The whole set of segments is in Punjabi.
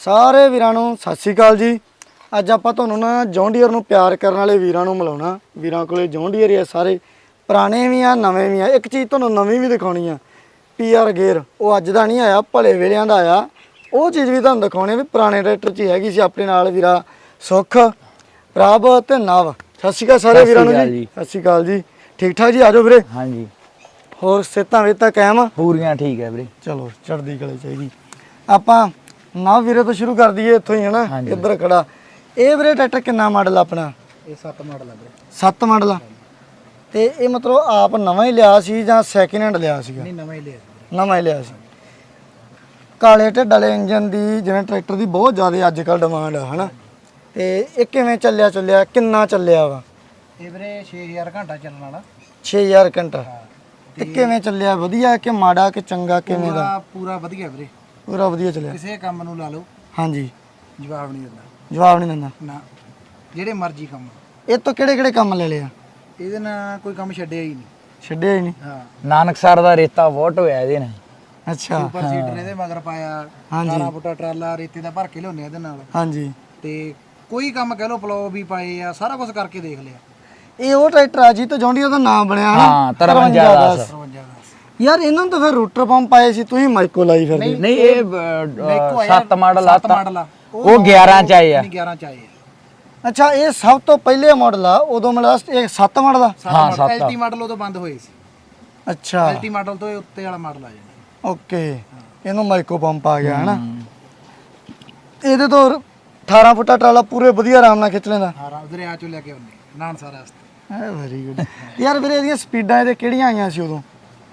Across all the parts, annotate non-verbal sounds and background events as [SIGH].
ਸਾਰੇ ਵੀਰਾਂ ਨੂੰ ਸਤਿ ਸ਼੍ਰੀ ਅਕਾਲ ਜੀ। ਅੱਜ ਆਪਾਂ ਤੁਹਾਨੂੰ ਨਾ ਜੌਂਡੀਅਰ ਨੂੰ ਪਿਆਰ ਕਰਨ ਵਾਲੇ ਵੀਰਾਂ ਨੂੰ ਮਿਲਾਉਣਾ। ਵੀਰਾਂ ਕੋਲੇ ਜੌਂਡੀਅਰ ਹੀ ਆ ਸਾਰੇ। ਪੁਰਾਣੇ ਵੀ ਆ ਨਵੇਂ ਵੀ ਆ। ਇੱਕ ਚੀਜ਼ ਤੁਹਾਨੂੰ ਨਵੀਂ ਵੀ ਦਿਖਾਉਣੀ ਆ। ਪੀਆਰ ਗੇਅਰ ਉਹ ਅੱਜ ਦਾ ਨਹੀਂ ਆਇਆ ਭਲੇ ਵੇਲਿਆਂ ਦਾ ਆਇਆ। ਉਹ ਚੀਜ਼ ਵੀ ਤੁਹਾਨੂੰ ਦਿਖਾਉਣੀ ਆ ਵੀ ਪੁਰਾਣੇ ਟਰੈਕਟਰ 'ਚ ਹੈਗੀ ਸੀ ਆਪਣੇ ਨਾਲ ਵੀਰਾ ਸੁਖ ਪ੍ਰਭ ਤੇ ਨਵ। ਸਤਿ ਸ਼੍ਰੀ ਅਕਾਲ ਸਾਰੇ ਵੀਰਾਂ ਨੂੰ ਜੀ। ਸਤਿ ਸ਼੍ਰੀ ਅਕਾਲ ਜੀ। ਠੀਕ ਠਾਕ ਜੀ? ਆਜੋ ਵੀਰੇ। ਹਾਂਜੀ। ਹੋਰ ਸਿਹਤਾਂ ਵੇਤਾਂ ਕਾਇਮ? ਪੂਰੀਆਂ ਠੀਕ ਹੈ ਵੀਰੇ। ਚਲੋ ਚੜਦੀ ਕਲੇ ਚਾਹੀਦੀ ਆਪਾਂ ਨਾ ਵੀਰੇ ਤੋਂ ਸ਼ੁਰੂ ਕਰ ਦਈਏ ਇੱਥੋਂ ਹੀ ਹਨਾ। ਇੱਧਰ ਖੜਾ? ਇਹ ਵੀਰੇ ਟਰੈਕਟਰ ਕਿੰਨਾ ਮਾਡਲ ਆਪਣਾ? ਇਹ 7 ਮਾਡਲ ਆ ਵੀਰੇ। 7 ਮਾਡਲ ਆ? ਤੇ ਇਹ ਮਤਲਬ ਆਪ ਨਵਾਂ ਹੀ ਲਿਆ ਸੀ ਜਾਂ ਸੈਕਿੰਡ ਹੈਂਡ ਲਿਆ ਸੀਗਾ? ਨਹੀਂ ਨਵਾਂ ਹੀ ਲਿਆ ਸੀ। ਨਵਾਂ ਹੀ ਲਿਆ ਸੀ। ਕਾਲੇ ਢਿੱਡ ਵਾਲੇ ਇੰਜਨ ਦੀ ਜਿਵੇਂ ਟਰੈਕਟਰ ਦੀ ਬਹੁਤ ਜ਼ਿਆਦਾ ਅੱਜ ਕੱਲ ਡਿਮਾਂਡ ਆ ਹਨਾ? ਤੇ ਇਹ ਕਿਵੇਂ ਚੱਲਿਆ ਚੱਲਿਆ? ਕਿੰਨਾ ਚੱਲਿਆ ਵਾ? ਇਹ ਵੀਰੇ 6000 ਘੰਟਾ ਚੱਲਣ ਵਾਲਾ। 6000 ਘੰਟਾ। ਤੇ ਕਿਵੇਂ ਚੱਲਿਆ? ਵਧੀਆ ਕਿ ਮਾੜਾ ਕਿ ਚੰਗਾ ਕਿਵੇਂ ਦਾ? ਪੂਰਾ ਵਧੀਆ ਵੀਰੇ। ਪੂਰਾ ਵਧੀਆ ਚੱਲਿਆ। ਕਿਸੇ ਕੰਮ ਨੂੰ ਲਾ ਲਓ। ਹਾਂਜੀ। ਜਵਾਬ ਨਹੀਂ ਦਿੰਦਾ। ਜਵਾਬ ਨਹੀਂ ਦਿੰਦਾ। ਨਾ। ਜਿਹੜੇ ਮਰਜ਼ੀ ਕੰਮ। ਇਹ ਤੋਂ ਕਿਹੜੇ ਕਿਹੜੇ ਕੰਮ ਲੈ ਲਿਆ ਇਹਦੇ ਨਾਲ ਕੋਈ ਕੰਮ ਛੱਡਿਆ ਹੀ ਨਹੀਂ। ਛੱਡਿਆ ਹੀ ਨਹੀਂ। ਹਾਂ। ਨਾਨਕ ਸਰ ਦਾ ਰੇਤਾ ਬਹੁਤ ਹੋਇਆ ਇਹਦੇ ਨਾਲ। ਅੱਛਾ। ਸੁਪਰ ਸੀਡਰ ਇਹਦੇ ਮਗਰ ਪਾਇਆ। ਹਾਂਜੀ। 12 ਫੁੱਟਾ ਟਰਾਲਾ ਰੇਤੇ ਦਾ ਭਰ ਕੇ ਲਿਆਉਂਦੇ ਇਹਦੇ ਨਾਲ। ਹਾਂਜੀ। ਤੇ ਕੋਈ ਕੰਮ ਕਹਿ ਲਓ ਪਲੋ ਵੀ ਪਾਏ ਆ ਸਾਰਾ ਕੁਝ ਕਰਕੇ ਦੇਖ ਲਿਆ। ਇਹ ਉਹ ਟਰੈਕਟਰ ਆ ਜੀ ਤੋਂ ਜੌਂਡੀਆ ਦਾ ਨਾਮ ਬਣਿਆ ਹਨਾ? ਹਾਂ 53 53 ਦਸ। 53 ਦਾ ਯਾਰ ਇਹਨਾਂ ਨੂੰ ਤਾਂ ਫਿਰ ਰੂਟਰ ਪੰਪ ਪਾਏ ਸੀ ਤੁਸੀਂ ਮਾਈਕੋ ਲਾਈ ਫਿਰਦੇ। ਨਹੀਂ ਇਹ ਦੇਖੋ 7 ਮਾਡਲ ਆ 7 ਮਾਡਲ ਆ। ਉਹ 11 ਚ ਆਏ ਆ। 11 ਚ ਆਏ ਆ। ਅੱਛਾ ਇਹ ਸਭ ਤੋਂ ਪਹਿਲੇ ਮਾਡਲ ਆ ਉਦੋਂ ਮਤਲਬ ਇਹ 7 ਮਾਡਲ ਆ? 7 ਮਾਡਲ। ਐਲਟੀ ਮਾਡਲ ਉਦੋਂ ਬੰਦ ਹੋਏ ਸੀ। ਅੱਛਾ। ਐਲਟੀ ਮਾਡਲ ਤੋਂ ਇਹ ਉੱਤੇ ਵਾਲਾ ਮਾਡਲ ਆ ਜਾਂਦਾ ਓਕੇ। ਇਹਨੂੰ ਮਾਈਕੋ ਪੰਪ ਆ ਗਿਆ ਹਨਾ? ਇਹਦੇ ਤੋਂ 18 ਫੁੱਟਾ ਟਰਾਲਾ ਪੂਰੇ ਵਧੀਆ ਆਰਾਮ ਨਾਲ ਖਿੱਚ ਲੈਂਦਾ। ਹਾਂ ਦਰਿਆ ਚੋਂ ਲੈ ਕੇ ਆਉਂਦੇ ਨਾਨ ਸਾਰਾ ਵਾਸਤੇ ਐ ਵੈਰੀ ਗੁੱਡ ਯਾਰ ਵੀਰੇ ਇਹਦੀਆਂ ਸਪੀਡਾਂ ਇਹਦੇ ਕਿਹੜੀਆਂ ਆਈਆਂ ਸੀ ਉਦੋਂ?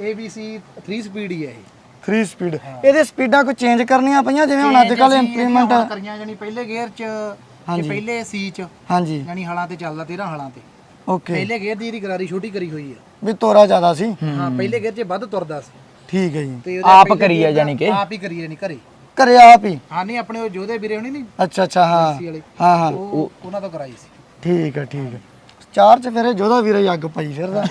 ABC 3 ਸਪੀਡ ਹੀ ਹੈ ਇਹ। 3 ਸਪੀਡ ਇਹਦੇ ਸਪੀਡਾਂ ਕੋਈ ਚੇਂਜ ਕਰਨੀਆਂ ਪਈਆਂ? ਜਿਵੇਂ ਹੁਣ ਅੱਜ ਕੱਲ ਇੰਪਲੀਮੈਂਟ ਕਰੀਆਂ ਜਾਨੀ ਪਹਿਲੇ ਗੇਅਰ ਚ ਤੇ ਪਹਿਲੇ ਸੀ ਚ ਹਾਂਜੀ। ਜਾਨੀ ਹਲਾਂ ਤੇ ਚੱਲਦਾ 13 ਹਲਾਂ ਤੇ। ਓਕੇ ਪਹਿਲੇ ਗੇਅਰ ਦੀ ਇਹਦੀ ਗਰਾਰੀ ਛੋਟੀ ਕਰੀ ਹੋਈ ਆ। ਵੀ ਤੋਰਾ ਜ਼ਿਆਦਾ ਸੀ। ਹਾਂ ਪਹਿਲੇ ਗੇਅਰ 'ਚ ਵੱਧ ਤੁਰਦਾ ਸੀ। ਠੀਕ ਹੈ ਜੀ। ਆਪ ਕਰੀ ਦਾ ਜਾਨੀ ਕਿ? ਆਪ ਹੀ ਕਰੀ ਜਾਨੀ ਘਰੇ। ਘਰੇ ਆਪ ਹੀ? ਹਾਂ ਨਹੀਂ ਆਪਣੇ ਉਹ ਜੋਧੇ ਵੀਰੇ ਹੋਣੀ ਨਹੀਂ ਅੱਛਾ ਅੱਛਾ ਹਾਂ। ਹਾਂ ਹਾਂ। ਉਹ ਉਹਨਾਂ ਤੋਂ ਕਰਾਈ ਸੀ। ਠੀਕ ਹੈ ਠੀਕ ਹੈ। ਚਾਰ ਚ ਫਿਰ ਜੋਦਾ ਵੀਰੇ ਅੱਗ ਪਾਈ ਫਿਰਦਾ।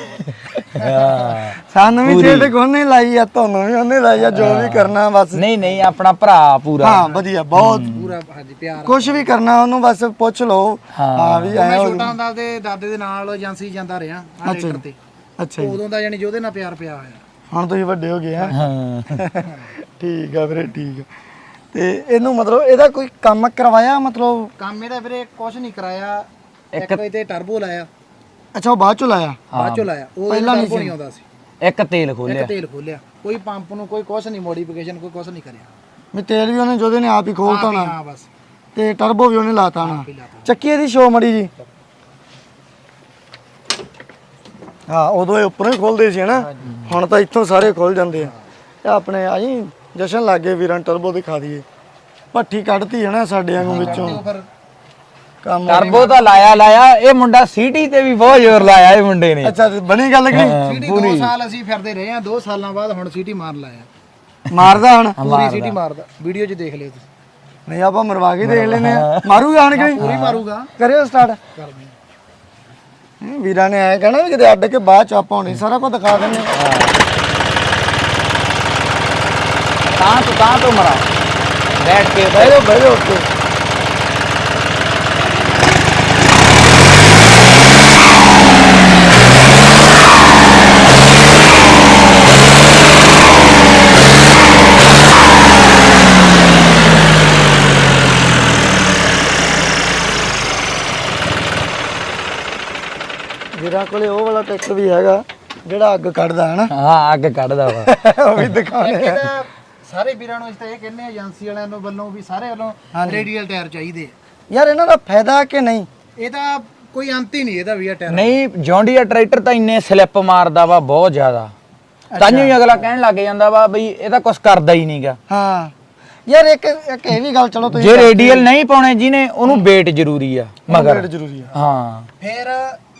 ਹਾਂ। ਸਾਨੂੰ ਵੀ ਜਿਹੜੇ ਕੋਨੇ ਲਾਈ ਆ ਤੁਹਾਨੂੰ ਵੀ ਉਹਨੇ ਲਾਈ ਆ ਜੋ ਵੀ ਕਰਨਾ ਬਸ। ਨਹੀਂ ਨਹੀਂ ਆਪਣਾ ਭਰਾ ਪੂਰਾ। ਹਾਂ ਵਧੀਆ ਬਹੁਤ। ਪੂਰਾ ਹਾਂਜੀ ਪਿਆਰ ਕੁਝ ਵੀ ਕਰਨਾ ਉਹਨੂੰ ਬਸ ਪੁੱਛ ਲਓ। ਹਾਂ। ਵੀ ਮੈਂ ਐ ਛੋਟਾ ਹੁੰਦਾ ਤੇ ਦਾਦੇ ਦੇ ਨਾਲ ਏਜੰਸੀ ਜਾਂਦਾ ਰਿਹਾ ਆ ਰੇਟਰ ਤੇ। ਅੱਛਾ ਜੀ। ਉਦੋਂ ਦਾ ਜਾਨੀ ਜੋਧੇ ਨਾਲ ਪਿਆਰ ਪਿਆ ਹੋਇਆ। ਹੁਣ ਤੁਸੀਂ ਵੱਡੇ ਹੋ ਗਏ ਆ। ਹਾਂ। ਠੀਕ ਆ ਵੀਰੇ ਠੀਕ ਆ। ਤੇ ਇਹਨੂੰ ਮਤਲਬ ਇਹਦਾ ਕੋਈ ਕੰਮ ਕਰਵਾਇਆ ਮਤਲਬ? ਕੰਮ ਇਹਦਾ ਵੀਰੇ ਕੁਝ ਨਹੀਂ ਕਰਾਇਆ। ਇੱਕ ਇਹਦੇ ਟਰਬੋ ਲਾਇਆ। ਅੱਛਾ ਉਹ ਬਾਅਦ ਚ ਲਾਇਆ? ਬਾਅਦ ਚੋਂ ਲਾਇਆ। ਉਹ ਪਹਿਲਾਂ ਨਹੀਂ ਆਉਂਦਾ ਸੀ। ਇੱਕ ਤੇਲ ਖੋਲਿਆ। ਇੱਕ ਤੇਲ ਖੋਲਿਆ। ਕੋਈ ਪੰਪ ਨੂੰ ਕੋਈ ਕੁਝ ਨਹੀਂ ਮੋਡੀਫਿਕੇਸ਼ਨ ਕੋਈ ਕੁਝ ਨਹੀਂ ਕਰਿਆ। ਵੀ ਤੇਲ ਵੀ ਉਹਨੇ ਜੋਦੇ ਨੇ ਆਪ ਹੀ ਖੋਲਤਾ ਨਾ ਹਾਂ ਬਸ। ਤੇ ਟਰਬੋ ਵੀ ਉਹਨੇ ਲਾਤਾ ਨਾ। ਚੱਕੀ ਇਹਦੀ ਸ਼ੋ ਮੜੀ ਜੀ। ਹਾਂ ਉਦੋਂ ਇਹ ਉੱਪਰੋਂ ਹੀ ਖੋਲਦੇ ਸੀ ਹਨਾ। ਹੁਣ ਤਾਂ ਇੱਥੋਂ ਸਾਰੇ ਖੁੱਲ ਜਾਂਦੇ ਆ। ਤੇ ਆਪਣੇ ਆਈ ਜਸ਼ਨ ਲੱਗੇ ਵੀਰਾਂ ਟਰਬੋ ਦਿਖਾ ਦਈਏ। ਭੱਠੀ ਕੱਢਤੀ ਹਨਾ ਸਾਡੇ ਵਾਂਗੂ ਵਿੱਚੋਂ। ਉਹ ਫਿਰ ਕੰਮ ਟਰਬੋ ਤਾਂ ਲਾਇਆ ਲਾਇਆ। ਇਹ ਮੁੰਡਾ ਸੀਟੀ ਤੇ ਵੀ ਬਹੁਤ ਜ਼ੋਰ ਲਾਇਆ ਇਹ ਮੁੰਡੇ ਨੇ। ਅੱਛਾ ਤੇ ਬਣੀ ਗੱਲ ਕਿ ਸੀਟੀ 2 ਸਾਲ ਅਸੀਂ ਫਿਰਦੇ ਰਹੇ ਆ 2 ਸਾਲਾਂ ਬਾਅਦ ਹੁਣ ਸੀਟੀ ਮਾਰ ਲਾਇਆ। ਮਾਰਦਾ ਹੁਣ? ਪੂਰੀ ਸੀਟੀ ਮਾਰਦਾ। ਵੀਡੀਓ 'ਚ ਦੇਖ ਲਿਓ ਤੁਸੀਂ। ਨਹੀਂ ਆਪਾਂ ਮਰਵਾ ਕੇ ਦੇਖ ਲੈਨੇ ਆ ਮਾਰੂਗਾ ਹਣ ਕਿ ਪੂਰੀ ਮਾਰੂਗਾ। ਕਰਿਓ ਸਟਾਰਟ ਕਰਦੇ ਵੀਰਾਂ ਨੇ ਐ ਕਹਿਣਾ ਵੀ ਕਿਤੇ ਅੱਡ ਕੇ ਬਾਅਦ ਚ ਆਪਾਂ ਹੁਣੇ ਸਾਰਾ ਕੁਝ ਦਿਖਾ ਦਿੰਨੇ ਤਾਂ ਤੋਂ ਤਾਂ ਤੋਂ ਮਰਾ। ਬੈਠ ਕੇ ਬਹਿ। ਜਾਓ ਬਹਿ ਜਾਓ ਉੱਤੇ ਵੀਰਾਂ ਕੋਲੇ ਉਹ ਵਾਲਾ ਟਰੈਕਟਰ ਵੀ ਹੈਗਾ ਜਿਹੜਾ ਅੱਗ ਕੱਢਦਾ ਹੈ ਨਾ ਹਾਂ ਅੱਗ ਕੱਢਦਾ ਵਾ। [LAUGHS] ਉਹ ਵੀ ਦਿਖਾਉਣੇ ਆ। ਇਹਦਾ ਸਾਰੇ ਵੀਰਾਂ ਨੂੰ ਇਸ ਤਾਂ ਇਹ ਕਹਿੰਦੇ ਆ ਏਜੰਸੀ ਵਾਲਿਆਂ ਨੂੰ ਵੱਲੋਂ ਵੀ ਸਾਰੇ ਵੱਲੋਂ ਰੇਡੀਅਲ ਟਾਇਰ ਚਾਹੀਦੇ ਆ। ਯਾਰ ਇਹਨਾਂ ਦਾ ਫਾਇਦਾ ਕਿ ਨਹੀਂ? ਇਹਦਾ ਕੋਈ ਅੰਤ ਹੀ ਨਹੀਂ ਇਹਦਾ ਵੀ ਆ ਟਾਇਰ। ਨਹੀਂ ਜੌਂਡੀਆ ਟਰੈਕਟਰ ਤਾਂ ਇੰਨੇ ਸਲਿੱਪ ਮਾਰਦਾ ਵਾ ਬਹੁਤ ਜ਼ਿਆਦਾ। ਤਾਂਯੋ ਹੀ ਅਗਲਾ ਕਹਿਣ ਲੱਗ ਜਾਂਦਾ ਵਾ ਬਈ ਇਹ ਤਾਂ ਕੁਝ ਕਰਦਾ ਹੀ ਨਹੀਂਗਾ। ਹਾਂ। ਯਾਰ ਇੱਕ ਇੱਕ ਇਹ ਵੀ ਗੱਲ ਚਲੋ ਤੁਸੀਂ ਜੇ ਰੇਡੀਅਲ ਨਹੀਂ ਪਾਉਣੇ ਜਿਹਨੇ ਉਹਨੂੰ weight ਜ਼ਰੂਰੀ ਆ ਮਗਰ। ਜ਼ਰੂਰੀ ਆ। ਹਾਂ। ਫਿਰ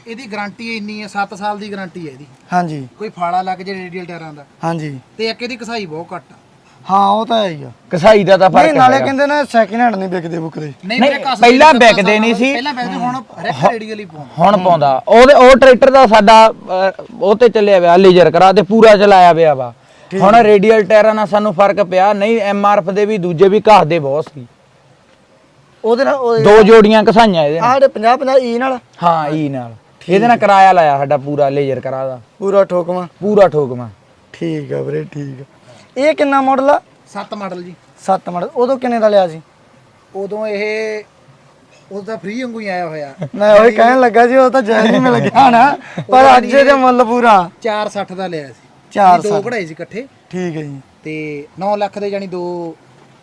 ਇਹਦੀ ਗਾਰੰਟੀ ਇੰਨੀ ਹੈ 7 ਸਾਲ ਦੀ ਗਾਰੰਟੀ ਹੈ ਇਹਦੀ। ਹਾਂਜੀ। ਕੋਈ ਫਾੜਾ ਲੱਗ ਜੇ ਰੇਡੀਅਲ ਟਾਇਰਾਂ ਦਾ। ਹਾਂਜੀ। ਤੇ ਇੱਕ ਇਹਦੀ ਕਸਾਈ ਬਹੁਤ ਘੱਟ ਆ। ਹਾਂ ਉਹ ਤਾਂ ਹੈ ਹੀ ਆ। ਕਸਾਈ ਦਾ ਤਾਂ ਨਹੀਂ ਫ਼ਰਕ ਨਾਲੇ ਹੈਗਾ। ਕਹਿੰਦੇ ਨੇ ਸੈਕਿੰਡ ਹੈਂਡ ਨਹੀਂ ਵਿਕਦੇ ਬੁਕਦੇ ਨਹੀਂ ਨਹੀਂ, ਪਹਿਲਾਂ ਵਿਕਦੇ ਨਹੀਂ ਸੀ। ਪਹਿਲਾਂ ਵਿਕਦੇ ਹੁਣ ਰੈਕ ਰੇਡੀਅਲ ਹੀ। ਪਾਉਂਦੇ। ਹੁਣ ਪਾਉਂਦਾ। ਉਹਦੇ ਉਹ ਟਰੈਕਟਰ ਦਾ ਸਾਡਾ ਉਹ ਤੇ ਚੱਲਿਆ ਪਿਆ ਲੇਜ਼ਰ ਕਰਾ ਤੇ ਪੂਰਾ ਚਲਾਇਆ ਪਿਆ ਵਾ। ਹੁਣ ਰੇਡੀਅਲ ਟਾਇਰਾਂ ਨਾਲ ਸਾਨੂੰ ਫ਼ਰਕ ਪਿਆ। ਨਹੀਂ ਐਮਆਰਐਫ ਦੇ ਵੀ ਦੂਜੇ ਵੀ ਘਾਹ ਦੇ ਬਹੁਤ ਸੀ। ਉਹਦੇ ਨਾਲ ਦੋ ਜੋੜੀਆਂ ਘਸਾਈਆਂ ਇਹਦੇ ਨਾਲ। ਆਹ ਜਿਹੜੇ 50 50 ਈ ਨਾਲ। ਹਾਂ ਈ ਨਾਲ। ਇਹਦੇ ਨਾਲ ਕਿਰਾਇਆ ਲਾਇਆ ਸਾਡਾ ਪੂਰਾ ਲੇਜ਼ਰ ਕਰਾ ਦਾ। ਪੂਰਾ ਠੋਕਵਾ? ਪੂਰਾ ਠੋਕਮਾ ਠੀਕ ਆ ਵੀਰੇ ਠੀਕ ਆ। ਇਹ ਕਿੰਨਾ ਮਾਡਲ ਆ? 7 ਮਾਡਲ ਜੀ। 7 ਮਾਡਲ ਉਦੋਂ ਕਿੰਨੇ ਦਾ ਲਿਆ ਸੀ? ਉਦੋਂ ਇਹ ਉਸ ਦਾ ਫ੍ਰੀ ਵਾਂਗੂ ਹੀ ਆਇਆ ਹੋਇਆ। ਮੈਂ ਉਹੀ ਕਹਿਣ ਲੱਗਾ ਜੀ ਉਹ ਤਾਂ ਜਾਇਜ਼ ਹੀ ਮਿਲ ਗਿਆ ਨਾ। ਪਰ ਅੱਜ ਇਹਦਾ ਮੁੱਲ ਪੂਰਾ। 460 ਦਾ ਲਿਆ ਸੀ। ਚਾਰ ਦੋ ਕਢਾਈ ਸੀ ਇਕੱਠੇ। ਠੀਕ ਹੈ ਜੀ। ਤੇ 9 ਲੱਖ ਦੇ ਜਾਨੀ ਦੋ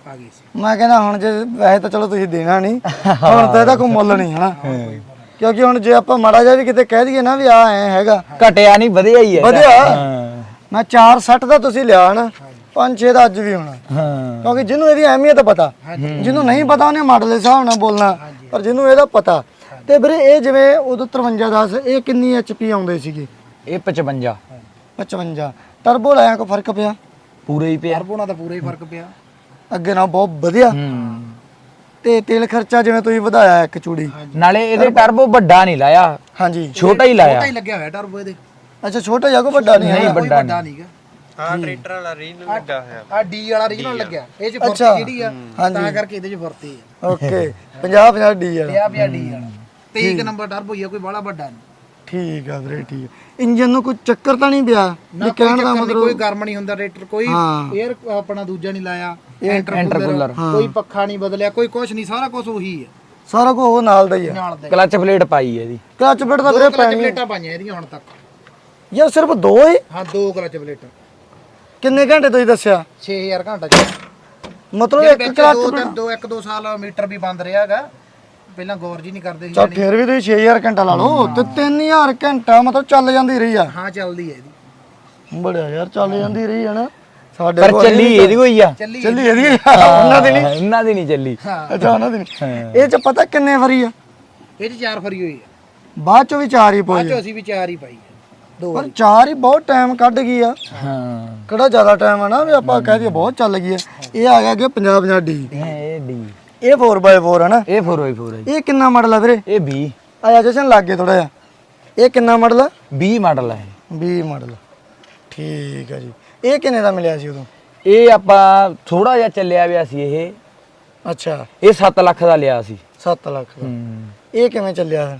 ਆ ਗਏ ਸੀ। ਮੈਂ ਕਹਿੰਦਾ ਹੁਣ ਜੇ ਵੈਸੇ ਤਾਂ ਚਲੋ ਤੁਸੀਂ ਦੇਣਾ ਨਹੀਂ ਹੁਣ ਤਾਂ ਇਹਦਾ ਕੋਈ ਮੁੱਲ ਨਹੀਂ ਹਨਾ ਕਿਉਂਕਿ ਹੁਣ ਜੇ ਆਪਾਂ ਮਾੜਾ ਜਿਹਾ ਵੀ ਕਿਤੇ ਕਹਿ ਦਈਏ ਨਾ ਵੀ ਆ ਐ ਹੈਗਾ। ਘਟਿਆ ਨਹੀਂ ਵਧੀਆ ਹੀ ਹੈ। ਵਧੀਆ। ਹਾਂ। ਮੈਂ 460 ਦਾ ਤੁਸੀਂ ਲਿਆ ਹਨਾ 5-6 ਦਾ ਅੱਜ ਵੀ ਹੋਣਾ। ਹਾਂ। ਕਿਉਂਕਿ ਜਿਹਨੂੰ ਇਹਦੀ ਅਹਿਮੀਅਤ ਪਤਾ ਜਿਹਨੂੰ ਨਹੀਂ ਪਤਾ ਉਹਨੇ ਮਾਡਲ ਦੇ ਹਿਸਾਬ ਨਾਲ ਬੋਲਣਾ ਪਰ ਜਿਹਨੂੰ ਇਹਦਾ ਪਤਾ। ਤੇ ਵੀਰੇ ਇਹ ਜਿਵੇਂ ਉਦੋਂ 53 10 ਇਹ ਕਿੰਨੀ ਐਚਪੀ ਆਉਂਦੇ ਸੀਗੇ? ਇਹ 55 55 ਟਰਬੋ ਲਾਇਆ ਕੋ ਫ਼ਰਕ ਪਿਆ? ਪੂਰੇ ਹੀ ਪਿਆ। ਟਰਬੋ ਨਾਲ ਤਾਂ ਪੂਰਾ ਹੀ ਫ਼ਰਕ ਪਿਆ। ਅੱਗੇ ਨਾਲ ਬਹੁਤ ਵਧੀਆ। ਹੂੰ। ਤੇ ਤੇਲ ਖਰਚਾ ਜਿਵੇਂ ਤੁਸੀਂ ਵਧਾਇਆ ਇੱਕ ਚੂੜੀ। ਨਾਲੇ ਇਹਦੇ ਟਰਬੋ ਵੱਡਾ ਨਹੀਂ ਲਾਇਆ। ਹਾਂਜੀ। ਛੋਟਾ ਹੀ ਲਾਇਆ। ਛੋਟਾ ਹੀ ਲੱਗਿਆ ਹੋਇਆ ਟਰਬੋ ਇਹਦੇ। ਅੱਛਾ ਛੋਟਾ ਜਿਹਾ ਕੋ ਵੱਡਾ ਨਹੀਂ ਨਹੀਂ ਹੈ ਵੱਡਾ ਨਹੀਂਗਾ। ਹਾਂ ਟਰੈਕਟਰ ਵਾਲਾ ਰੀਨ ਲੱਗਾ ਹੋਇਆ। ਆ ਡੀ ਵਾਲਾ ਰੀਜਨਲ ਲੱਗਿਆ। ਇਹ ਚ ਫੁਰਤੀ। ਜਿਹੜੀ ਆ ਤਾਂ ਕਰਕੇ ਇਹਦੇ ਚ ਫੁਰਤੀ ਆ। ਓਕੇ। 50 50 ਡੀ ਵਾਲਾ। ਪਿਆ ਪਿਆ ਡੀ ਵਾਲਾ। ਤੇ ਇੱਕ ਨੰਬਰ ਟਰਬੋ ਹੀ ਆ ਕੋਈ ਬੜਾ ਵੱਡਾ ਨਹੀਂ। ਠੀਕ ਆ ਵੀਰੇ ਠੀਕ ਆ। ਇੰਜਨ ਨੂੰ ਕੋਈ ਚੱਕਰ ਤਾਂ ਨਹੀਂ ਪਿਆ? ਨਾ ਵੀ ਕੋਈ ਕਹਿਣ ਦਾ ਚੱਕਰ ਨੀ, ਮਤਲਬ ਕੋਈ ਗਰਮ ਨਹੀਂ ਹੁੰਦਾ ਰੇਟਰ ਕੋਈ ਹਾਂ। 에ਅਰ ਆਪਣਾ ਦੂਜਾ ਨਹੀਂ ਲਾਇਆ। ਕੋਈ ਪੱਖਾ ਨਹੀਂ ਬਦਲਿਆ ਕੋਈ ਕੁਝ ਨਹੀਂ ਸਾਰਾ ਕੁਝ ਉਹੀ ਹੈ। ਸਾਰਾ ਕੁਝ ਉਹ ਨਾਲ ਦਾ ਹੀ ਨਾਲ ਦੇ ਕਲਚ ਪਲੇਟ ਪਾਈ ਹੈ ਇਹਦੀ। ਕਲਚ ਦਾ ਦੋ ਵੀਰੇ ਕਲਚ ਪੈਣੀ। ਪਲੇਟਾਂ ਪਾਈਆਂ ਇਹਦੀਆਂ ਹੁਣ ਤੱਕ। ਯਾਰ ਸਿਰਫ ਦੋ ਹੀ? ਹਾਂ ਦੋ ਕਲਚ ਪਲੇਟਾਂ। ਕਿੰਨੇ ਘੰਟੇ ਤੁਸੀਂ ਦੱਸਿਆ? 6000 ਘੰਟਾ ਚ ਮਤਲਬ ਇੱਕ ਵਿੱਚ ਕਲਚ ਦੋ ਤਿੰਨ ਦੋ ਇੱਕ ਦੋ ਸਾਲ ਮੀਟਰ ਵੀ ਬੰਦ ਰਿਹਾਗਾ ਪਹਿਲਾਂ ਗੌਰ ਜੀ ਨਹੀਂ ਕਰਦੇ ਸੀ। ਚਾ ਫਿਰ ਵੀ ਤੁਸੀਂ 6000 ਘੰਟਾ ਲਾ ਲਓ। ਤੇ 3000 ਘੰਟਾ ਮਤਲਬ ਚੱਲ ਜਾਂਦੀ ਰਹੀ ਆ। ਹਾਂ ਚੱਲਦੀ ਹੈ ਇਹਦੀ। ਬੜਿਆ ਯਾਰ ਚੱਲ ਜਾਂਦੀ ਰਹੀ ਆ ਨਾ। ਸਾਡੇ ਪਰ ਕੋਲ ਚੱਲੀ ਇਹਦੀ ਕੋਈ ਆ। ਚੱਲੀ ਚੱਲੀ ਇਹਦੀ। ਉਹਨਾਂ ਦੀ ਨਹੀਂ। ਇਹਨਾਂ ਦੀ ਨਹੀਂ ਚੱਲੀ। ਅੱਛਾ ਉਹਨਾਂ ਦੀ ਨਹੀਂ। ਇਹ ਚ ਪਤਾ ਕਿੰਨੇ ਵਾਰੀ ਆ? ਇਹ ਚ ਚਾਰ ਫਰੀ ਹੋਈ ਹੈ ਬਾਅਦ ਚ ਵੀ ਚਾਰ ਹੀ ਬਾਅਦ ਪਈ ਚੋਂ ਅਸੀਂ ਵੀ ਚਾਰ ਹੀ ਪਾਈ ਦੋ ਪਰ ਚਾਰ ਹੀ ਬਹੁਤ ਟਾਈਮ ਕੱਢ ਗਈ ਆ। ਹਾਂ। ਕਿਹੜਾ ਜ਼ਿਆਦਾ ਟਾਈਮ ਆ ਨਾ ਵੀ ਆਪਾਂ ਕਹਿ ਦਈਏ ਬਹੁਤ ਚੱਲ ਗਈ ਆ। ਇਹ ਆ ਗਿਆ ਕਿ 50 50 ਡੀ ਇਹ ਡੀ ਇਹ 4x4 ਹੈ ਨਾ। ਇਹ 4x4 ਹੈ ਜੀ। ਇਹ ਕਿੰਨਾ ਮਾਡਲ ਆ ਵੀਰੇ? ਇਹ 20 ਆਇਆ ਜਸ਼ਨ ਲੱਗ ਗਿਆ ਥੋੜਾ ਜਿਹਾ। ਇਹ ਕਿੰਨਾ ਮਾਡਲ ਆ? 20 ਮਾਡਲ ਹੈ 20 ਮਾਡਲ ਠੀਕ ਆ ਜੀ। ਇਹ ਕਿੰਨੇ ਦਾ ਮਿਲਿਆ ਸੀ ਉਦੋਂ? ਇਹ ਆਪਾਂ ਥੋੜਾ ਜਿਹਾ ਚੱਲਿਆ ਵਿਆ ਸੀ ਇਹ। ਅੱਛਾ। ਇਹ 7 ਲੱਖ ਦਾ ਲਿਆ ਸੀ। 7 ਲੱਖ ਦਾ। ਹੂੰ। ਇਹ ਕਿਵੇਂ ਚੱਲਿਆ?